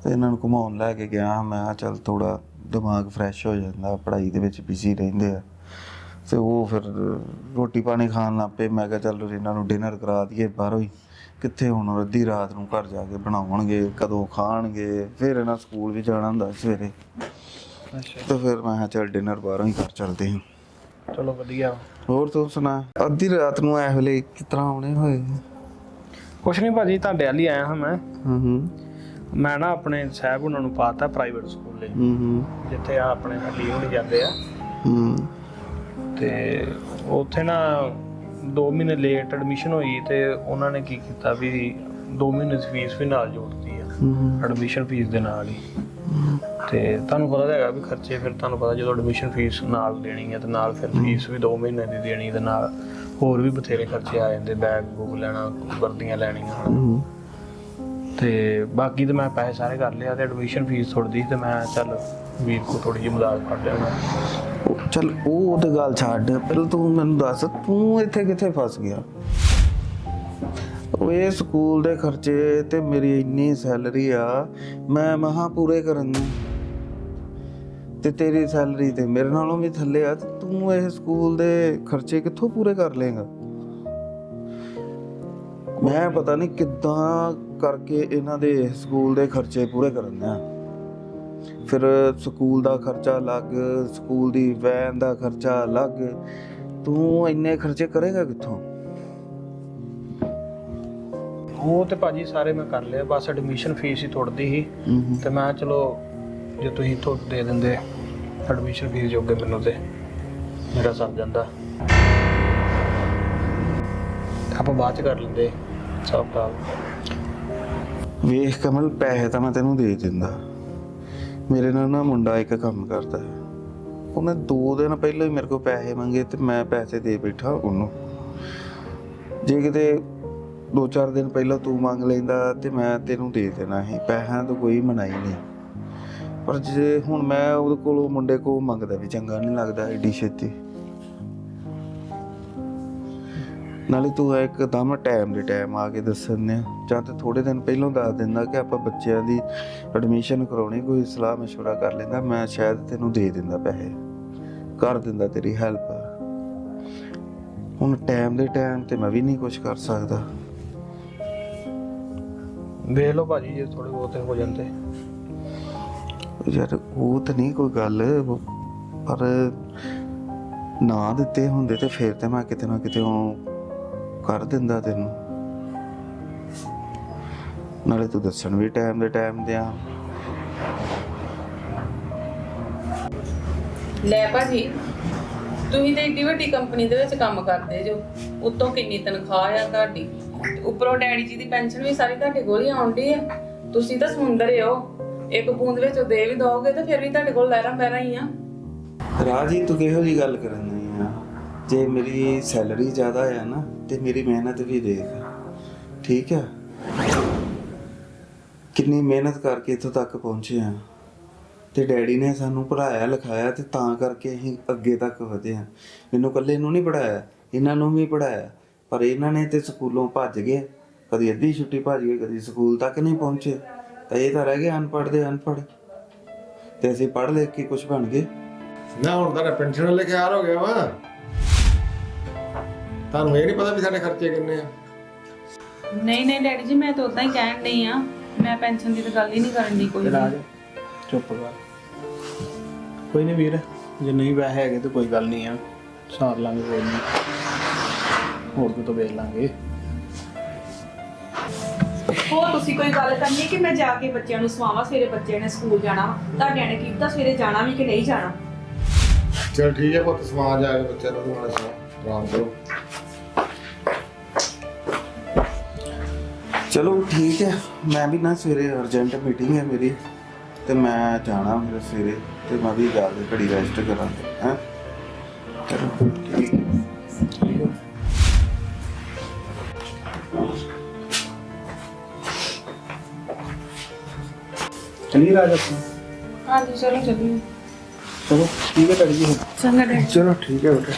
ਤੇ ਇਹਨਾਂ ਨੂੰ ਘੁਮਾਉਣ ਲੈ ਕੇ ਗਿਆ ਮੈਂ ਕਿਹਾ ਚੱਲ ਥੋੜਾ ਦਿਮਾਗ ਫਰੈਸ਼ ਹੋ ਜਾਂਦਾ ਪੜ੍ਹਾਈ ਦੇ ਵਿੱਚ ਬਿਜ਼ੀ ਰਹਿੰਦੇ ਆ। ਤੇ ਉਹ ਫਿਰ ਰੋਟੀ ਪਾਣੀ ਖਾਣ ਲੱਗ ਪਏ ਮੈਂ ਕਿਹਾ ਚੱਲ ਇਹਨਾਂ ਨੂੰ ਡਿਨਰ ਕਰਾ ਦਈਏ ਬਾਹਰੋਂ ਹੀ। ਕਿੱਥੇ ਹੁਣ ਅੱਧੀ ਰਾਤ ਨੂੰ ਘਰ ਜਾ ਕੇ ਬਣਾਉਣਗੇ ਕਦੋਂ ਖਾਣਗੇ ਫਿਰ ਇਹਨਾਂ ਸਕੂਲ ਵੀ ਜਾਣਾ ਹੁੰਦਾ ਸਵੇਰੇ। ਅੱਛਾ। ਤੇ ਫਿਰ ਮੈਂ ਕਿਹਾ ਚੱਲ ਡਿਨਰ ਬਾਹਰੋਂ ਹੀ ਕਰ ਚੱਲਦੇ ਹਾਂ। ਚਲੋ ਵਧੀਆ। ਹੋਰ ਤੂੰ ਸੁਣਾ ਅੱਧੀ ਰਾਤ ਨੂੰ ਐ ਵੇਲੇ ਕਿਸ ਤਰ੍ਹਾਂ ਆਉਣੇ ਹੋਏ? ਕੁਛ ਨਹੀਂ ਭਾਜੀ ਤੁਹਾਡੇ ਵਾਲੀ ਆਇਆ ਹਾਂ ਮੈਂ। ਹੂੰ ਹੂੰ। ਮੈਂ ਨਾ ਆਪਣੇ ਸਾਹਿਬ ਉਹਨਾਂ ਨੂੰ ਪਾਤਾ ਪ੍ਰਾਈਵੇਟ ਸਕੂਲੇ ਹੂੰ ਹੂੰ। ਜਿੱਥੇ ਆ ਆਪਣੇ ਹਲੀ ਹੋਣੀ ਜਾਂਦੇ ਆ। ਹੂੰ। ਤੇ ਉੱਥੇ ਨਾ 2 ਮਹੀਨੇ ਲੇਟ ਐਡਮਿਸ਼ਨ ਹੋਈ ਤੇ ਉਹਨਾਂ ਨੇ ਕੀ ਕੀਤਾ ਵੀ 2 ਮਹੀਨੇ ਦੀ ਫੀਸ ਵੀ ਨਾਲ ਜੋੜਤੀ ਆ। ਐਡਮਿਸ਼ਨ ਫੀਸ ਦੇ ਨਾਲ ਹੀ। ਤੇ ਤੁਹਾਨੂੰ ਪਤਾ ਤਾਂ ਹੈਗਾ ਵੀ ਖਰਚੇ ਫਿਰ ਤੁਹਾਨੂੰ ਪਤਾ ਜਦੋਂ ਐਡਮਿਸ਼ਨ ਫੀਸ ਨਾਲ ਦੇਣੀ ਹੈ ਤੇ ਨਾਲ ਫਿਰ ਫੀਸ ਵੀ 2 ਮਹੀਨੇ ਦੀ ਦੇਣੀ ਤੇ ਨਾਲ ਹੋਰ ਵੀ ਬਥੇਰੇ ਖਰਚੇ ਆ ਜਾਂਦੇ ਬੈਗ ਬੁੱਕ ਲੈਣਾ ਵਰਦੀਆਂ ਲੈਣੀਆਂ। ਤੇ ਬਾਕੀ ਤੇ ਮੈਂ ਪੈਸੇ ਸਾਰੇ ਕਰ ਲਿਆ ਤੇ ਐਡਮਿਸ਼ਨ ਫੀਸ ਥੋੜੀ ਤੇ ਮੈਂ ਚੱਲ ਵੀਰ ਕੋ ਥੋੜੀ ਜਿਹੀ ਮਦਦ ਕਰ ਲਿਆ। ਮੈਂ ਉਹ ਉਹ ਤੇ ਗੱਲ ਛੱਡ। ਪਹਿਲਾਂ ਤੂੰ ਮੈਨੂੰ ਦੱਸ, ਤੂੰ ਇੱਥੇ ਕਿੱਥੇ ਫਸ ਗਿਆ? ਉਹ ਇਹ ਸਕੂਲ ਦੇ ਖਰਚੇ ਤੇ ਮੇਰੀ ਇੰਨੀ ਸੈਲਰੀ ਆ, ਮੈਂ ਮਹਾ ਪੂਰੇ ਕਰਨ ਨੂੰ। ਤੇ ਤੇਰੀ ਸੈਲਰੀ ਤੇ ਮੇਰੇ ਨਾਲੋਂ ਵੀ ਥੱਲੇ ਆ, ਤੂੰ ਇਹ ਸਕੂਲ ਦੇ ਖਰਚੇ ਕਿੱਥੋਂ ਪੂਰੇ ਕਰ ਲੇਗਾ ਮੈਂ ਪਤਾ ਨਹੀਂ ਕਿੱਦਾਂ ਕਰਕੇ ਇਹਨਾਂ ਦੇ ਸਕੂਲ ਦੇ ਖਰਚੇ ਪੂਰੇ ਕਰਨ ਆ। ਫਿਰ ਸਕੂਲ ਦਾ ਖਰਚਾ ਅਲੱਗ ਸਕੂਲ ਦੀ ਵੈਨ ਦਾ ਖਰਚਾ ਅਲੱਗ। ਤੂੰ ਇੰਨੇ ਖਰਚੇ ਕਰੇਗਾ ਕਿੱਥੋਂ? ਉਹ ਤੇ ਭਾਜੀ ਸਾਰੇ ਮੈਂ ਕਰ ਲਿਆ ਬਸ ਐਡਮਿਸ਼ਨ ਫੀਸ ਹੀ ਥੋੜਦੀ ਸੀ। ਤੇ ਮੈਂ ਚਲੋ ਜੇ ਤੁਸੀਂ ਥੋੜ ਦੇ ਦਿੰਦੇ ਐਡਮਿਸ਼ਨ ਫੀਸ ਜੋਗੇ ਮੈਨੂੰ ਤੇ ਮੇਰਾ ਸਰ ਜਾਂਦਾ। ਆਪਾਂ ਬਾਅਦ ਚ ਕਰ ਲੈਂਦੇ ਸਭ ਦਾ ਵੇਖ ਕਮਲ ਪੈਸੇ ਤਾਂ ਮੈਂ ਤੈਨੂੰ ਦੇ ਦਿੰਦਾ। ਮੇਰੇ ਨਾਲ ਨਾ ਮੁੰਡਾ ਇੱਕ ਕੰਮ ਕਰਦਾ ਹੈ। ਉਹਨੇ 2 ਦਿਨ ਪਹਿਲਾਂ ਹੀ ਮੇਰੇ ਕੋਲ ਪੈਸੇ ਮੰਗੇ ਤੇ ਮੈਂ ਪੈਸੇ ਦੇ ਬੈਠਾ ਉਹਨੂੰ। ਜੇ ਕਿਤੇ 2-4 ਦਿਨ ਪਹਿਲਾਂ ਤੂੰ ਮੰਗ ਲੈਂਦਾ ਤੇ ਮੈਂ ਤੈਨੂੰ ਦੇ ਦੇਣਾ ਸੀ। ਪੈਸਿਆਂ ਤੋਂ ਕੋਈ ਮਨਾਈ ਨਹੀਂ। ਪਰ ਜੇ ਹੁਣ ਮੈਂ ਉਹਦੇ ਕੋਲੋਂ ਮੁੰਡੇ ਕੋਲ ਮੰਗਦਾ ਵੀ ਚੰਗਾ ਨਹੀਂ ਲੱਗਦਾ ਏਡੀ ਛੇਤੀ। ਨਾਲੇ ਤੂੰ ਇੱਕਦਮ ਟਾਈਮ ਦੇ ਟਾਈਮ ਆ ਕੇ ਦੱਸਣ ਨੇ ਜਾਂ ਤੇ ਥੋੜੇ ਦਿਨ ਪਹਿਲਾਂ ਦੱਸ ਦਿੰਦਾ ਕਿ ਆਪਾਂ ਬੱਚਿਆਂ ਦੀ ਐਡਮਿਸ਼ਨ ਕਰਾਉਣੀ ਕੋਈ ਸਲਾਹ مشورہ ਕਰ ਲੈਂਦਾ ਮੈਂ ਸ਼ਾਇਦ ਤੈਨੂੰ ਦੇ ਦਿੰਦਾ ਪੈਸੇ ਕਰ ਦਿੰਦਾ ਤੇਰੀ ਹੈਲਪ ਹੁਣ ਟਾਈਮ ਦੇ ਟਾਈਮ ਤੇ ਮੈਂ ਵੀ ਨਹੀਂ ਕੁਝ ਕਰ ਸਕਦਾ ਵੇਖ ਲਓ ਭਾਜੀ ਜੇ ਥੋੜੇ ਬਹੁਤੇ ਹੋ ਜਾਂਦੇ ਯਾਰ ਉਹ ਤਾਂ ਨਹੀਂ ਕੋਈ ਗੱਲ ਉਹ- ਪਰ ਨਾ ਦਿੱਤੇ ਹੁੰਦੇ ਤੇ ਫਿਰ ਤੇ ਮੈਂ ਕਿਤੇ ਨਾ ਕਿਤੇ ਉਹ ਕਰ ਦਿੰਦਾ ਤੈਨੂੰ। ਨਾਲੇ ਤੂੰ ਦੱਸਣ ਵੀ ਟਾਈਮ ਦੇ ਟਾਈਮ ਤੇ ਆ। ਲੈ ਭਾਜੀ ਤੁਸੀਂ ਤੇ ਏਡੀ ਵੱਡੀ ਕੰਪਨੀ ਦੇ ਵਿੱਚ ਕੰਮ ਕਰਦੇ ਜੋ। ਉਤੋਂ ਕਿੰਨੀ ਤਨਖਾਹ ਆ ਤੁਹਾਡੀ। ਤੇ ਉੱਪਰੋਂ ਡੈਡੀ ਜੀ ਦੀ ਪੈਨਸ਼ਨ ਵੀ ਸਾਰੀ ਤੁਹਾਡੇ ਕੋਲ ਹੀ ਆਉਂਦੀ ਆ। ਤੁਸੀਂ ਤਾਂ ਸਮੁੰਦਰ ਹੋ। ਇੱਕ ਬੂੰਦ ਵਿੱਚ ਦੇ ਵੀ ਦੋਗੇ ਤੇ ਫਿਰ ਵੀ ਤੁਹਾਡੇ ਕੋਲ ਲਹਿਰਾਂ ਬਹਿਰਾਂ ਹੀ ਆ। ਰਾਜੀ ਤੂੰ ਕਿਹੋ ਜੀ ਗੱਲ ਕਰਨ ਦੀ ਆ? ਜੇ ਮੇਰੀ ਸੈਲਰੀ ਜ਼ਿਆਦਾ ਆ ਨਾ, ਤੇ ਮੇਰੀ ਮਿਹਨਤ ਵੀ ਦੇਖ। ਠੀਕ ਆ? ਕਿੰਨੀ ਮਿਹਨਤ ਕਰਕੇ ਇੱਥੋਂ ਤੱਕ ਪਹੁੰਚੇ ਆ। ਤੇ ਡੈਡੀ ਨੇ ਸਾਨੂੰ ਪੜਾਇਆ ਲਿਖਾਇਆ ਤੇ ਤਾਂ ਕਰਕੇ ਅਸੀਂ ਅੱਗੇ ਤੱਕ ਵਧੇ ਆ। ਮੈਨੂੰ ਇਕੱਲੇ ਨੂੰ ਨਹੀਂ ਪੜਾਇਆ ਇਹਨਾਂ ਨੂੰ ਵੀ ਪੜਾਇਆ ਪਰ ਇਹਨਾਂ ਨੇ ਤੇ ਸਕੂਲੋਂ ਭੱਜ ਗਏ। ਕਦੀ ਅੱਧੀ ਛੁੱਟੀ ਭੱਜ ਗਏ, ਕਦੀ ਸਕੂਲ ਤੱਕ ਨਹੀਂ ਪਹੁੰਚੇ। ਤਾਂ ਇਹ ਤਾਂ ਰਹਿ ਗਏ ਅਨਪੜ੍ਹ ਦੇ ਅਨਪੜ੍ਹ। ਤੇ ਅਸੀਂ ਪੜ੍ਹ ਲਿਖ ਕੇ ਕੁਝ ਬਣ ਗਏ। ਨਾ, ਹੁਣ ਤਾਂ ਪੈਨਸ਼ਨ ਵਾਲੇ ਤਿਆਰ ਹੋ ਗਿਆ ਵਾ। ਤੁਹਾਨੂੰ ਇਹ ਨਹੀਂ ਪਤਾ ਵੀ ਸਾਡੇ ਖਰਚੇ ਕਿੰਨੇ ਆ? ਨਹੀਂ ਨਹੀਂ ਡੈਡੀ ਜੀ ਮੈਂ ਤਾਂ ਉਦਾਂ ਹੀ ਕਹਿਣ ਡਈ ਆ। ਮੈਂ ਪੈਨਸ਼ਨ ਦੀ ਤਾਂ ਗੱਲ ਹੀ ਨਹੀਂ ਕਰਨ ਦੀ ਕੋਈ ਵੀ। ਰਾਜ ਚੁੱਪ ਕਰ। ਕੋਈ ਨਹੀਂ ਵੀਰ ਜੇ ਨਹੀਂ ਪੈਸੇ ਹੈਗੇ ਤਾਂ ਕੋਈ ਗੱਲ ਨਹੀਂ ਆ। ਸਾਰ ਲਾਂਗੇ ਕੋਈ ਨਹੀਂ ਹੋਰ ਕਿਤੋਂ ਵੇਚ ਲਾਂਗੇ। ਹੋਰ ਤੁਸੀਂ ਕੋਈ ਗੱਲ ਕਰਨੀ ਕਿ ਮੈਂ ਜਾ ਕੇ ਬੱਚਿਆਂ ਨੂੰ ਸਵਾਵਾਂ ਸਵੇਰੇ ਬੱਚੇ ਨੇ ਸਕੂਲ ਜਾਣਾ ਵਾ। ਤੁਹਾਡਿਆਂ ਨੇ ਕੀਤਾ ਸਵੇਰੇ ਜਾਣਾ ਵੀ ਕਿ ਨਹੀਂ ਜਾਣਾ? ਚਲ ਠੀਕ ਹੈ ਪੁੱਤ ਸਮਾਨ ਜਾ ਕੇ ਬੱਚਿਆਂ ਨੂੰ ਨਾਲੇ ਸੌ ਆਰਾਮ ਕਰੋ। ਚਲੋ ਠੀਕ ਹੈ ਮੈਂ ਵੀ ਨਾ ਸਵੇਰੇ ਅਰਜੈਂਟ ਮੀਟਿੰਗ ਹੈ ਮੇਰੀ ਤੇ ਮੈਂ ਜਾਣਾ ਮੇਰੇ ਸਵੇਰੇ ਤੇ ਮੈਂ ਵੀ ਜਾ ਕੇ ਘੜੀ ਰੈਸਟ ਕਰਾਂਗਾ ਹੈ? ਚਲੋ ਠੀਕ ਹੈ। ਚਲਿਏ ਰਾਜ ਆਪਾਂ ਹਾਂਜੀ ਚਲੋ ਚੱਲੀਏ ਚਲੋ ਠੀਕ ਹੈ ਡੈਡੀ ਜੀ ਚੰਗਾ ਡੈਡੀ। ਚਲੋ ਠੀਕ ਹੈ ਬੇਟਾ।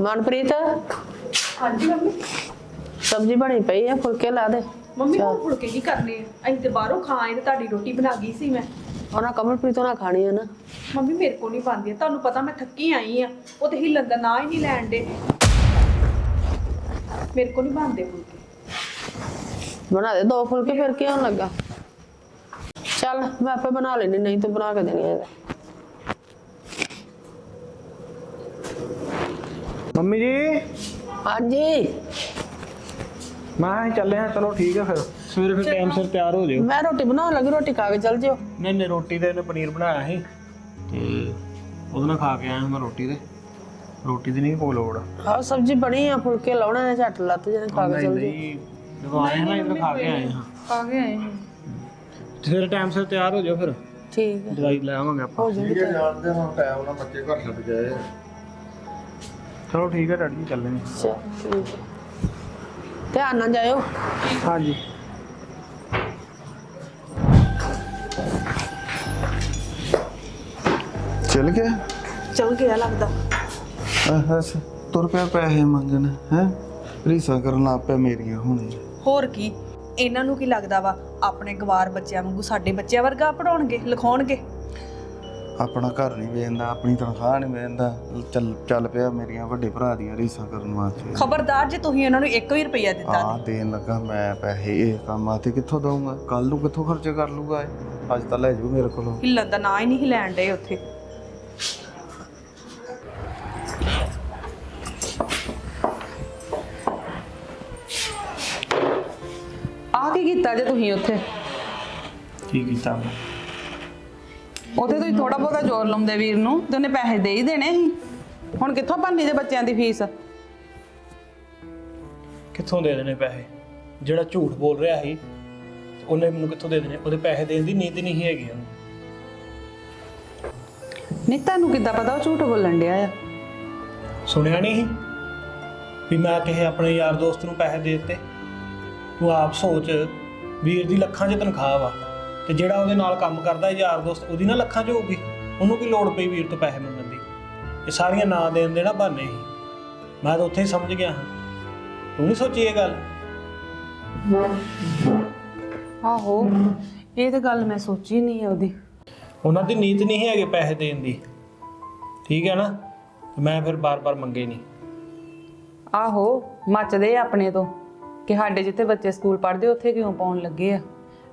ਮਨਪ੍ਰੀਤ? ਹਾਂਜੀ ਮੰਮੀ। ਸਬਜ਼ੀ ਬਣੀ ਪਈ ਆ ਫੁਲਕੇ ਲਾ ਦੇ। ਮੰਮੀ ਹੁਣ ਫੁਲਕੇ ਕੀ ਕਰਨੇ ਆ? ਅਸੀਂ ਤੇ ਬਾਹਰੋਂ ਖਾ ਆਏ ਤੇ ਤੁਹਾਡੀ ਰੋਟੀ ਬਣਾ ਗਈ ਸੀ ਮੈਂ। ਉਹਨਾਂ ਕਮਲਪ੍ਰੀਤ ਉਹਨਾਂ ਖਾਣੀ ਆ ਨਾ। ਮੰਮੀ ਮੇਰੇ ਕੋ ਨਹੀਂ ਪਾਉਂਦੀ ਤੁਹਾਨੂੰ ਪਤਾ ਮੈਂ ਥੱਕੀ ਆਈ ਆ। ਉਹ ਤੇ ਹਿੱਲਣ ਦਾ ਨਾਂ ਹੀ ਨਹੀਂ ਲੈਣ ਦੇ। ਮੇਰੇ ਕੋ ਨਹੀਂ ਬਣਦੇ ਫੁਲਕੇ। ਬਣਾ ਦੇ ਦੋ ਫੁਲਕੇ ਫਿਰ ਕੀ ਹੋਣ ਲੱਗਾ? ਚੱਲ ਮੈਂ ਆਪੇ ਬਣਾ ਲੈਣੀ ਨਹੀਂ ਤੂੰ ਬਣਾ ਕੇ ਦੇਣੀ ਹੈ ਮੰਮੀ ਜੀ? ਹਾਂਜੀ। ਮੈਂ ਕਿਹਾ ਚੱਲੇ ਆ ਚਲੋ ਠੀਕ ਹੈ ਫਿਰ। ਸਵੇਰੇ ਫਿਰ ਟਾਈਮ ਸਿਰ ਤਿਆਰ ਹੋ ਜਿਓ। ਮੈਂ ਰੋਟੀ ਬਣਾਉਣ ਲੱਗੀ ਰੋਟੀ ਖਾ ਕੇ ਚੱਲ ਜਿਓ। ਨਹੀਂ ਨਹੀਂ ਰੋਟੀ ਤੇ ਇਹਨੇ ਪਨੀਰ ਬਣਾਇਆ ਸੀ। ਤੇ ਉਹਦੇ ਨਾਲ ਖਾ ਕੇ ਆਇਆ ਮੈਂ ਰੋਟੀ ਤੇ। ਰੋਟੀ ਦੀ ਨਹੀਂ ਕੋਈ ਲੋੜ। ਆਹ ਸਬਜ਼ੀ ਬਣੀ ਆ ਫੁਲਕੇ ਲਾਉਣੇ ਨੇ ਝੱਟ ਲੱਤ ਜਿਹਨੇ ਖਾ ਕੇ ਚੱਲ ਜਿਓ। ਨਹੀਂ ਜਦੋਂ ਆਏ ਹਾਂ ਨਾ ਇੱਧਰ ਖਾ ਕੇ ਆਏ ਹਾਂ ਆ ਗਏ ਆਏ ਹਾਂ। ਫਿਰ ਟਾਈਮ ਸਿਰ ਤਿਆਰ ਹੋ ਜਾਓ ਫਿਰ। ਠੀਕ ਹੈ ਦਵਾਈ ਲੈ ਆਵਾਂਗੇ ਆਪਾਂ। ਠੀਕ ਹੈ ਜਾਣਦੇ ਹੁਣ ਟਾਈਮ ਨਾਲ ਬੱਚੇ ਘਰ ਛੱਡ ਗਏ ਚਲੋ ਠੀਕ ਹੈ ਡੈਡੀ ਜੀ ਚੱਲੇ ਨੇ ਚੱਲ ਠੀਕ ਹੈ। ਧਿਆਨ ਨਾਲ ਜਾਇਓ। ਹਾਂਜੀ। ਚਲ ਗਿਆ? ਚਲ ਗਿਆ ਲੱਗਦਾ। ਆਹ ਅੱਛਾ ਤੁਰ ਪਿਆ ਪੈਸੇ ਮੰਗਣ ਹੈ? ਰੀਸਾਂ ਕਰਨ ਲੱਗ ਪਿਆ ਮੇਰੀਆਂ ਹੁਣੇ। ਹੋਰ ਕੀ? ਇਹਨਾਂ ਨੂੰ ਕੀ ਲੱਗਦਾ ਵਾ? ਆਪਣੇ ਗਵਾਰ ਬੱਚਿਆਂ ਵਾਂਗੂ ਸਾਡੇ ਬੱਚਿਆਂ ਵਰਗਾ ਪੜਾਉਣਗੇ ਲਿਖਾਉਣਗੇ? ਆਪਣਾ ਘਰ ਨਹੀਂ ਵੇਚਦਾ ਆਪਣੀ ਤਨਖਾਹ ਨਹੀਂ ਵੇਚਦਾ ਚੱਲ ਚੱਲ ਪਿਆ ਮੇਰੀਆਂ ਵੱਡੇ ਭਰਾ ਦੀਆਂ ਰੀਸਾਂ ਕਰਨ ਵਾਸਤੇ। ਖਬਰਦਾਰ ਜੇ ਤੁਸੀਂ ਇਹਨਾਂ ਨੂੰ 1 ਵੀ ਰੁਪਈਆ ਦਿੱਤਾ ਆ ਦੇਣ ਲੱਗਾ ਮੈਂ ਪੈਸੇ ਇਹ ਕੰਮ ਆਤੇ ਕਿੱਥੋਂ ਦਊਂਗਾ? ਕੱਲ ਨੂੰ ਕਿੱਥੋਂ ਖਰਚੇ ਕਰ ਲੂਗਾ ਇਹ? ਅੱਜ ਤਾਂ ਲੈ ਜਾਊ ਮੇਰੇ ਕੋਲੋਂ। ਹਿੱਲਣ ਦਾ ਨਾਂ ਹੀ ਨਹੀਂ ਲੈਣ ਦੇ ਉੱਥੇ। ਆਹ ਕੀ ਕੀਤਾ ਜੇ ਤੁਸੀਂ ਉੱਥੇ? ਕੀ ਕੀਤਾ? ਮੈਂ ਉੱਥੇ ਤੁਸੀਂ ਥੋੜਾ ਬਹੁਤਾ ਜ਼ੋਰ ਲਾਉਂਦੇ ਵੀਰ ਨੂੰ ਤੇ ਉਹਨੇ ਪੈਸੇ ਦੇ ਹੀ ਦੇਣੇ ਸੀ। ਹੁਣ ਕਿੱਥੋਂ ਭਰਨੀ ਜੇ ਬੱਚਿਆਂ ਦੀ ਫੀਸ? ਕਿੱਥੋਂ ਦੇ ਦੇਣੇ ਪੈਸੇ? ਜਿਹੜਾ ਝੂਠ ਬੋਲ ਰਿਹਾ ਸੀ ਤੇ ਉਹਨੇ ਮੈਨੂੰ ਕਿੱਥੋਂ ਦੇ ਦੇਣੇ? ਉਹਦੇ ਪੈਸੇ ਦੇਣ ਦੀ ਨੀਤ ਨਹੀਂ ਹੈਗੀ ਉਹਨੂੰ। ਨਹੀਂ ਤੁਹਾਨੂੰ ਕਿੱਦਾਂ ਪਤਾ ਉਹ ਝੂਠ ਬੋਲਣ ਡਿਆ ਆ? ਸੁਣਿਆ ਨਹੀਂ ਸੀ ਵੀ ਮੈਂ ਕਿਸੇ ਆਪਣੇ ਯਾਰ ਦੋਸਤ ਨੂੰ ਪੈਸੇ ਦੇ ਦਿੱਤੇ? ਤੂੰ ਆਪ ਸੋਚ ਵੀਰ ਦੀ ਲੱਖਾਂ 'ਚ ਤਨਖਾਹ ਵਾ। ਤੇ ਜਿਹੜਾ ਉਹਦੇ ਨਾਲ ਕੰਮ ਕਰਦਾ ਯਾਰ ਦੋਸਤ ਉਹਦੀ ਨਾ ਲੱਖਾਂ 'ਚ ਹੋਊਗੀ। ਉਹਨੂੰ ਕੀ ਲੋੜ ਪਈ ਵੀਰ ਤੋਂ ਪੈਸੇ ਮੰਗਣ ਦੀ। ਇਹ ਸਾਰੀਆਂ ਨਾਂ ਦੇਣ ਦੇ ਨਾ ਬਹਾਨੇ ਸੀ। ਮੈਂ ਤਾਂ ਉੱਥੇ ਹੀ ਸਮਝ ਗਿਆ ਹਾਂ। ਤੂੰ ਨਹੀਂ ਸੋਚੀ ਇਹ ਗੱਲ? ਆਹੋ ਇਹ ਤਾਂ ਗੱਲ ਮੈਂ ਸੋਚੀ ਨਹੀਂ ਉਹਦੀ। ਉਹਨਾਂ ਦੀ ਨੀਤ ਨਹੀਂ ਹੈਗੇ ਪੈਸੇ ਦੇਣ ਦੀ। ਠੀਕ ਹੈ ਨਾ? ਤੇ ਮੈਂ ਫਿਰ ਬਾਰ-ਬਾਰ ਮੰਗੇ ਨਹੀਂ ਆਹੋ ਮੱਚਦੇ ਆ ਆਪਣੇ ਤੋਂ। ਕਿ ਸਾਡੇ ਜਿੱਥੇ ਬੱਚੇ ਸਕੂਲ ਪੜ੍ਹਦੇ ਉੱਥੇ ਕਿਉਂ ਪਾਉਣ ਲੱਗੇ ਆ?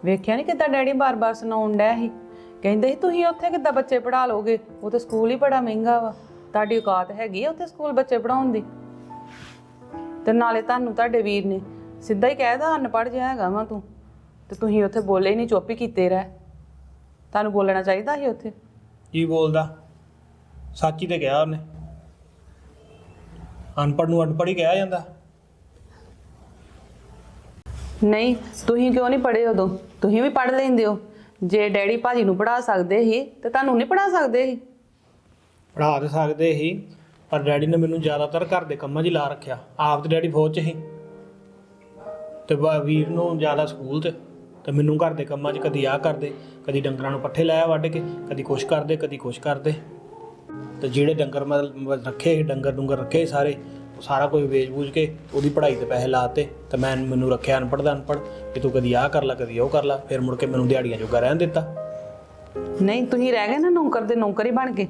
ਵੇਖਿਆ ਨਹੀਂ ਕਿੱਦਾਂ ਡੈਡੀ ਬਾਰ-ਬਾਰ ਸੁਣਾਉਣ ਡਿਆ ਸੀ? ਕਹਿੰਦੇ ਸੀ ਤੁਸੀਂ ਉੱਥੇ ਕਿੱਦਾਂ ਬੱਚੇ ਪੜ੍ਹਾ ਲੋਗੇ ਉਹ ਤਾਂ ਸਕੂਲ ਹੀ ਬੜਾ ਮਹਿੰਗਾ ਵਾ। ਤੁਹਾਡੀ ਔਕਾਤ ਹੈਗੀ ਆ ਉੱਥੇ ਸਕੂਲ ਬੱਚੇ ਪੜਾਉਣ ਦੀ? ਤੇ ਨਾਲੇ ਤੁਹਾਨੂੰ ਤੁਹਾਡੇ ਵੀਰ ਨੇ ਸਿੱਧਾ ਹੀ ਕਹਿਦਾ ਅਨਪੜ੍ਹ ਜਿਹਾ ਹੈਗਾ ਵਾ ਤੂੰ। ਤੇ ਤੁਸੀਂ ਉੱਥੇ ਬੋਲੇ ਹੀ ਨਹੀਂ ਚੁੱਪ ਹੀ ਕੀਤੇ ਰਹਿ। ਤੁਹਾਨੂੰ ਬੋਲਣਾ ਚਾਹੀਦਾ ਸੀ ਉੱਥੇ? ਕੀ ਬੋਲਦਾ? ਸੱਚ ਹੀ ਤੇ ਕਿਹਾ ਉਹਨੇ। ਅਨਪੜ੍ਹ ਨੂੰ ਅਨਪੜ੍ਹ ਹੀ ਕਿਹਾ ਜਾਂਦਾ। ਨਹੀਂ ਤੁਸੀਂ ਕਿਉਂ ਨਹੀਂ ਪੜ੍ਹੇ ਉਦੋਂ? ਤੁਸੀਂ ਵੀ ਪੜ੍ਹ ਲੈਂਦੇ ਹੋ। ਜੇ ਡੈਡੀ ਭਾਜੀ ਨੂੰ ਪੜ੍ਹਾ ਸਕਦੇ ਸੀ ਤੇ ਤੁਹਾਨੂੰ ਨਹੀਂ ਪੜ੍ਹਾ ਸਕਦੇ ਸੀ। ਪੜ੍ਹਾ ਤੇ ਸਕਦੇ ਸੀ ਪਰ ਡੈਡੀ ਨੇ ਮੈਨੂੰ ਜ਼ਿਆਦਾਤਰ ਘਰ ਦੇ ਕੰਮਾਂ 'ਚ ਹੀ ਲਾ ਰੱਖਿਆ। ਆਪ ਤੇ ਡੈਡੀ ਫੌਜ 'ਚ ਸੀ। ਤੇ ਵਾ- ਵੀਰ ਨੂੰ ਜ਼ਿਆਦਾ ਸਕੂਲ ਤੇ ਤੇ ਮੈਨੂੰ ਘਰ ਦੇ ਕੰਮਾਂ 'ਚ ਕਦੀ ਆਹ ਕਰਦੇ ਕਦੀ ਡੰਗਰਾਂ ਨੂੰ ਪੱਠੇ ਲਾਇਆ ਵੱਢ ਕੇ ਕਦੀ ਕੁਛ ਕਰਦੇ ਕਦੀ ਕੁਛ ਕਰਦੇ। ਤੇ ਜਿਹੜੇ ਡੰਗਰ ਮੈਂ ਰੱਖੇ ਸੀ, ਡੰਗਰ ਡੁੰਗਰ ਰੱਖੇ ਸੀ ਸਾਰੇ ਸਾਰਾ ਕੁਝ ਵੇਚ-ਬੂਝ ਕੇ ਉਹਦੀ ਪੜ੍ਹਾਈ ਤੇ ਪੈਸੇ ਲਾਤੇ ਤੇ ਮੈਂ ਮੈਨੂੰ ਰੱਖਿਆ ਅਨਪੜ੍ਹ ਦਾ ਅਨਪੜ੍ਹ ਕਿ ਤੂੰ ਕਦੀ ਆਹ ਕਰ ਲੈ, ਕਦੀ ਉਹ ਕਰ ਲੈ, ਫਿਰ ਮੁੜ ਕੇ ਮੈਨੂੰ ਦਿਹਾੜੀਆਂ ਜੋਗਾ ਰਹਿਣ ਦਿੱਤਾ। ਨਹੀਂ, ਤੁਸੀਂ ਰਹਿ ਗਏ ਨਾ ਨੌਕਰ ਦੇ ਨੌਕਰ ਹੀ ਬਣ ਕੇ।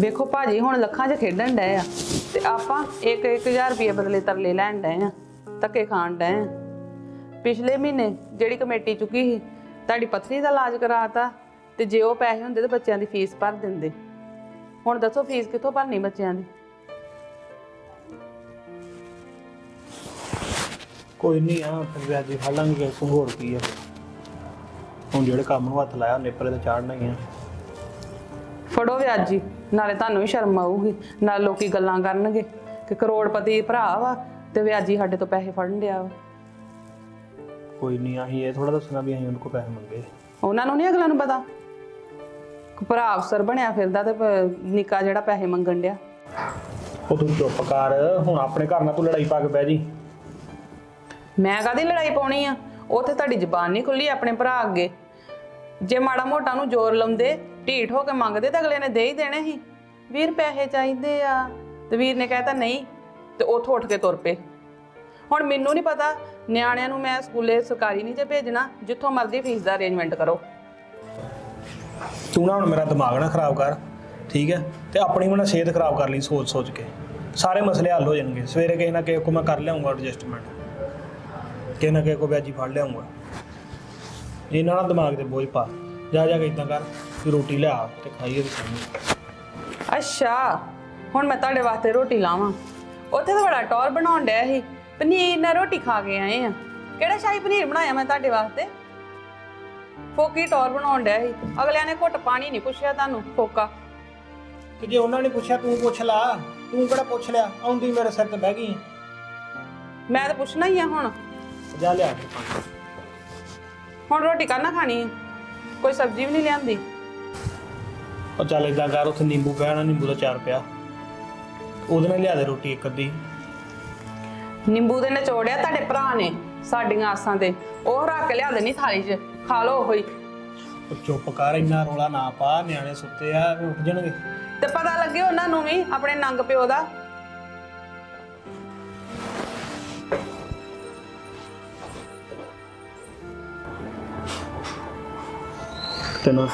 ਵੇਖੋ ਭਾਜੀ, ਹੁਣ ਲੱਖਾਂ 'ਚ ਖੇਡਣ ਡਏ ਆ ਤੇ ਆਪਾਂ 1 1000 ਰੁਪਏ ਬਦਲੇ ਤਰਲੇ ਲੈਣ ਡਏ ਆ, ਧੱਕੇ ਖਾਣ ਡਏ ਆ। ਪਿਛਲੇ ਮਹੀਨੇ ਜਿਹੜੀ ਕਮੇਟੀ ਚੁੱਕੀ ਸੀ, ਤੁਹਾਡੀ ਪੱਥਰੀ ਦਾ ਇਲਾਜ ਕਰਾਤਾ ਤੇ ਜੇ ਉਹ ਪੈਸੇ ਹੁੰਦੇ ਤਾਂ ਬੱਚਿਆਂ ਦੀ ਫੀਸ ਭਰ ਦਿੰਦੇ। ਹੁਣ ਦੱਸੋ ਫੀਸ ਕਿੱਥੋਂ ਭਰਨੀ ਬੱਚਿਆਂ ਦੀ? ਕੋਈ ਨਹੀਂ ਆ ਫਿਰ ਵਿਆਜੀ ਫੜ ਲਾਂਗੇ ਕਿਸੇ ਹੋਰ ਕੀ ਆ। ਹੁਣ ਜਿਹੜੇ ਕੰਮ ਨੂੰ ਹੱਥ ਲਾਇਆ ਨੇਪਰੇ ਤੇ ਚਾੜਨਾ ਹੀ ਆ। ਫੜੋ ਵਿਆਜੀ ਨਾਲੇ ਤੁਹਾਨੂੰ ਵੀ ਸ਼ਰਮ ਆਊਗੀ ਨਾਲ ਲੋਕੀ ਗੱਲਾਂ ਕਰਨਗੇ ਕਿ ਕਰੋੜਪਤੀ ਭਰਾ ਵਾ ਤੇ ਵਿਆਜੀ ਸਾਡੇ ਤੋਂ ਪੈਸੇ ਫੜਨ ਡਿਆ ਵਾ। ਕੋਈ ਨਹੀਂ ਆਹੀ ਇਹ ਥੋੜਾ ਦੱਸਣਾ ਵੀ ਅਸੀਂ ਉਹਨਾਂ ਕੋਲ ਪੈਸੇ ਮੰਗੇ। ਉਹਨਾਂ ਨੂੰ ਨਹੀਂ ਅਗਲਾ ਨੂੰ ਪਤਾ? ਕਿ ਭਰਾ ਅਫਸਰ ਬਣਿਆ ਫਿਰਦਾ ਤੇ ਪ- ਨਿੱਕਾ ਜਿਹੜਾ ਪੈਸੇ ਮੰਗਣ ਡਿਆ। ਉਹ ਤੂੰ ਚੁੱਪ ਕਰ ਹੁਣ ਆਪਣੇ ਘਰ ਨਾਲ ਤੂੰ ਲੜਾਈ ਪਾ ਕੇ ਬਹਿ ਜੀ। ਮੈਂ ਕਾਦੀ ਲੜਾਈ ਪਾਉਣੀ ਆ? ਉੱਥੇ ਤੁਹਾਡੀ ਜ਼ਬਾਨ ਨਹੀਂ ਖੁੱਲੀ ਆਪਣੇ ਭਰਾ ਅੱਗੇ। ਜੇ ਮਾੜਾ ਮੋਟਾ ਨੂੰ ਜ਼ੋਰ ਲਾਉਂਦੇ, ਢੀਠ ਹੋ ਕੇ ਮੰਗਦੇ ਤਾਂ ਅਗਲੇ ਨੇ ਦੇ ਹੀ ਦੇਣੇ ਸੀ। ਵੀਰ, ਪੈਸੇ ਚਾਹੀਦੇ ਆ। ਤੇ ਵੀਰ ਨੇ ਕਹਿਤਾ, ਨਹੀਂ। ਤੇ ਉੱਥੋਂ ਉੱਠ ਕੇ ਤੁਰ ਪਏ। ਹੁਣ ਮੈਨੂੰ ਨਹੀਂ ਪਤਾ, ਨਿਆਣਿਆਂ ਨੂੰ ਮੈਂ ਸਕੂਲੇ ਸਰਕਾਰੀ ਨਹੀਂ ਜੇ ਭੇਜਣਾ, ਜਿੱਥੋਂ ਮਰਜ਼ੀ ਫੀਸ ਦਾ ਅਰੇਂਜਮੈਂਟ ਕਰੋ। ਤੂੰ ਨਾ ਹੁਣ ਮੇਰਾ ਦਿਮਾਗ ਨਾ ਖਰਾਬ ਕਰ, ਠੀਕ ਹੈ? ਤੇ ਆਪਣੀ ਵੀ ਸਿਹਤ ਖਰਾਬ ਕਰ ਲਈ ਸੋਚ ਸੋਚ ਕੇ। ਸਾਰੇ ਮਸਲੇ ਹੱਲ ਹੋ ਜਾਣਗੇ। ਸਵੇਰੇ ਕਿਸੇ ਨਾ ਕਿਸੇ ਕੋ ਮੈਂ ਕਰ ਲਿਆਉਂਗਾ ਐਡਜਸਟਮੈਂਟ ਕਿਸੇ ਨਾ ਕੋ ਵਿਆਜੀ ਫੜ ਲਿਆਉਂਗਾ। ਇਹਨਾਂ ਨਾਲ ਦਿਮਾਗ ਤੇ ਬੋਝ ਪਾ ਜਾ ਜਾ ਕੇ ਇਦਾਂ ਕਰ ਵੀ ਰੋਟੀ ਲਿਆ ਤੇ ਖਾਈਏ ਤੇ ਸੌਂਈਏ ਅੱਛਾ ਹੁਣ ਮੈਂ ਤੁਹਾਡੇ ਵਾਸਤੇ ਰੋਟੀ ਲਾਵਾਂ। ਉੱਥੇ ਤਾਂ ਬੜਾ ਟੌਰ ਬਣਾਉਣ ਡਿਆ ਸੀ ਪਨੀਰ ਨਾਲ ਰੋਟੀ ਖਾ ਕੇ ਆਏ ਆ। ਕਿਹੜਾ ਸ਼ਾਹੀ ਪਨੀਰ ਬਣਾਇਆ ਮੈਂ ਤੁਹਾਡੇ ਵਾਸਤੇ? ਫੋਕੀ ਟੌਰ ਬਣਾਉਣ ਡਿਆ ਸੀ ਅਗਲਿਆਂ ਨੇ ਘੁੱਟ ਪਾਣੀ ਨਹੀਂ ਪੁੱਛਿਆ ਤੁਹਾਨੂੰ ਫੋਕਾ। ਤੇ ਜੇ ਉਹਨਾਂ ਨੇ ਪੁੱਛਿਆ ਤੂੰ ਪੁੱਛ ਲਾ ਤੂੰ ਕਿਹੜਾ ਪੁੱਛ ਲਿਆ ਆਉਂਦੀ ਮੇਰੇ ਸਿਰ ਤੇ ਬਹਿ ਗਈ ਮੈਂ ਤਾਂ ਪੁੱਛਣਾ ਹੀ ਆ ਹੁਣ। ਜਾ ਲਿਆ ਕੇ ਪਾਣੀ। ਹੁਣ ਰੋਟੀ ਕਰਨਾ ਖਾਣੀ ਹੈ ਕੋਈ ਸਬਜ਼ੀ ਵੀ ਨਹੀਂ ਲਿਆਂਦੀ। ਉਹ ਚੱਲ ਇਦਾਂ ਕਰ ਉੱਥੇ ਨਿੰਬੂ ਪਿਆ ਨਾ ਨਿੰਬੂ ਦਾ ਚਾਰ ਪਿਆ। ਉਹਦੇ ਨਾਲ ਲਿਆ ਦੇ ਰੋਟੀ ਇੱਕ ਅੱਧੀ। ਨਿੰਬੂ ਦੇ ਨਿਚੋੜਿਆ ਤੁਹਾਡੇ ਭਰਾ ਨੇ ਸਾਡੀਆਂ ਆਸਾਂ ਤੇ। ਉਹ ਰੱਖ ਕੇ ਲਿਆ ਦੇਣੀ ਥਾਲੀ 'ਚ ਖਾ ਲਓ ਉਹੀ ਉਹ ਚੁੱਪ ਕਰ ਇੰਨਾ ਰੋਲਾ ਨਾ ਪਾ ਨਿਆਣੇ ਸੁੱਤੇ ਆ ਉੱਠ ਜਾਣਗੇ। ਤੇ ਪਤਾ ਲੱਗੇ ਉਹਨਾਂ ਨੂੰ ਵੀ ਆਪਣੇ ਨੰਗ ਪਿਓ ਦਾ। ਤੇ ਨਾ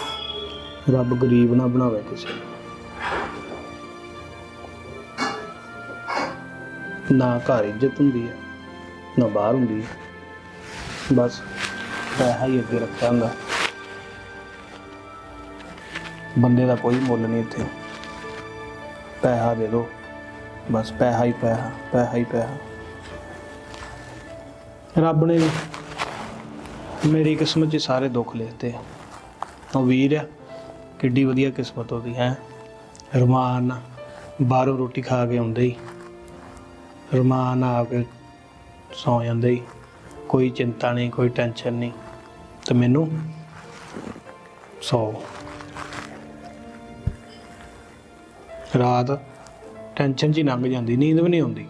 ਰੱਬ ਗਰੀਬ ਨਾ ਬਣਾਵੇ ਕਿਸੇ ਨੂੰ। ਨਾ ਘਰ ਇੱਜ਼ਤ ਹੁੰਦੀ ਹੈ, ਨਾ ਬਾਹਰ ਹੁੰਦੀ ਹੈ। ਬਸ ਪੈਸਾ ਹੀ ਅੱਗੇ ਰੱਖਿਆ ਹੁੰਦਾ। ਬੰਦੇ ਦਾ ਕੋਈ ਮੁੱਲ ਨਹੀਂ ਇੱਥੇ। ਪੈਸਾ ਦੇ ਦਿਓ ਬਸ ਪੈਸਾ ਹੀ ਪੈਸਾ ਪੈਸਾ ਹੀ ਪੈਸਾ। ਰੱਬ ਨੇ ਵੀ ਮੇਰੀ ਕਿਸਮਤ 'ਚ ਸਾਰੇ ਦੁੱਖ ਲਿਖਤੇ ਆ ਉਹ ਵੀਰ ਆ। ਕਿੱਡੀ ਵਧੀਆ ਕਿਸਮਤ ਉਹਦੀ, ਹੈ। ਰਮਾਨ ਨਾਲ ਬਾਹਰੋਂ ਰੋਟੀ ਖਾ ਕੇ ਆਉਂਦੇ ਹੀ। ਰਮਾਨ ਨਾਲ ਆ ਕੇ ਸੌ ਜਾਂਦੇ ਹੀ। ਕੋਈ ਚਿੰਤਾ ਨਹੀਂ, ਕੋਈ ਟੈਨਸ਼ਨ ਨਹੀਂ। ਤੇ ਮੈਨੂੰ ਸੌ। ਰਾਤ ਟੈਨਸ਼ਨ 'ਚ ਹੀ ਲੰਘ ਜਾਂਦੀ, ਨੀਂਦ ਵੀ ਨਹੀਂ ਆਉਂਦੀ।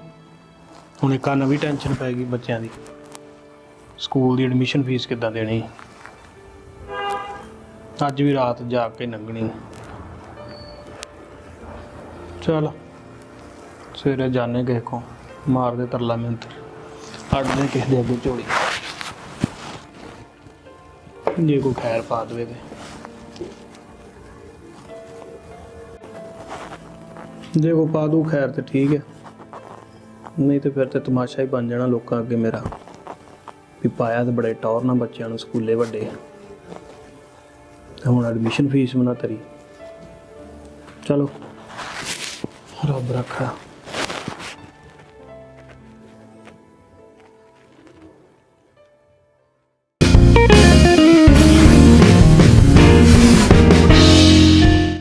ਹੁਣ ਇੱਕ ਆ ਨਵੀਂ ਟੈਨਸ਼ਨ ਪੈ ਗਈ ਬੱਚਿਆਂ ਦੀ। ਸਕੂਲ ਦੀ ਐਡਮਿਸ਼ਨ ਫੀਸ ਕਿੱਦਾਂ ਦੇਣੀ? ਅੱਜ ਵੀ ਰਾਤ ਜਾ ਕੇ ਲੰਘਣੀ ਚਲ, ਸਵੇਰੇ ਜਾਣੇ ਕਿਸੇ ਕੋ ਮਾਰਦੇ ਤਰਲਾ ਮਿੰਤਰ ਅੱਡਦੇ ਕਿਸੇ ਦੇ ਅੱਗੇ ਝੋਲੀ। ਜੇ ਕੋ ਖੈਰ ਪਾ ਦੇਵੇ ਤੇ। ਜੇ ਕੋ ਪਾ ਦੂ ਖੈਰ ਤੇ ਠੀਕ ਹੈ ਨਹੀਂ ਤੇ ਫਿਰ ਤੇ ਤਮਾਸ਼ਾ ਹੀ ਬਣ ਜਾਣਾ ਲੋਕਾਂ ਅੱਗੇ ਮੇਰਾ। ਵੀ ਪਾਇਆ ਤੇ ਬੜੇ ਟੌਰ ਨਾਲ ਬੱਚਿਆਂ ਨੂੰ ਸਕੂਲੇ ਵੱਡੇ ਹੁਣ ਐਡਮਿਸ਼ਨ ਫੀਸ ਬਣਾ ਤਰੀ ਚਲੋ। ਰੱਬ ਰੱਖਾ।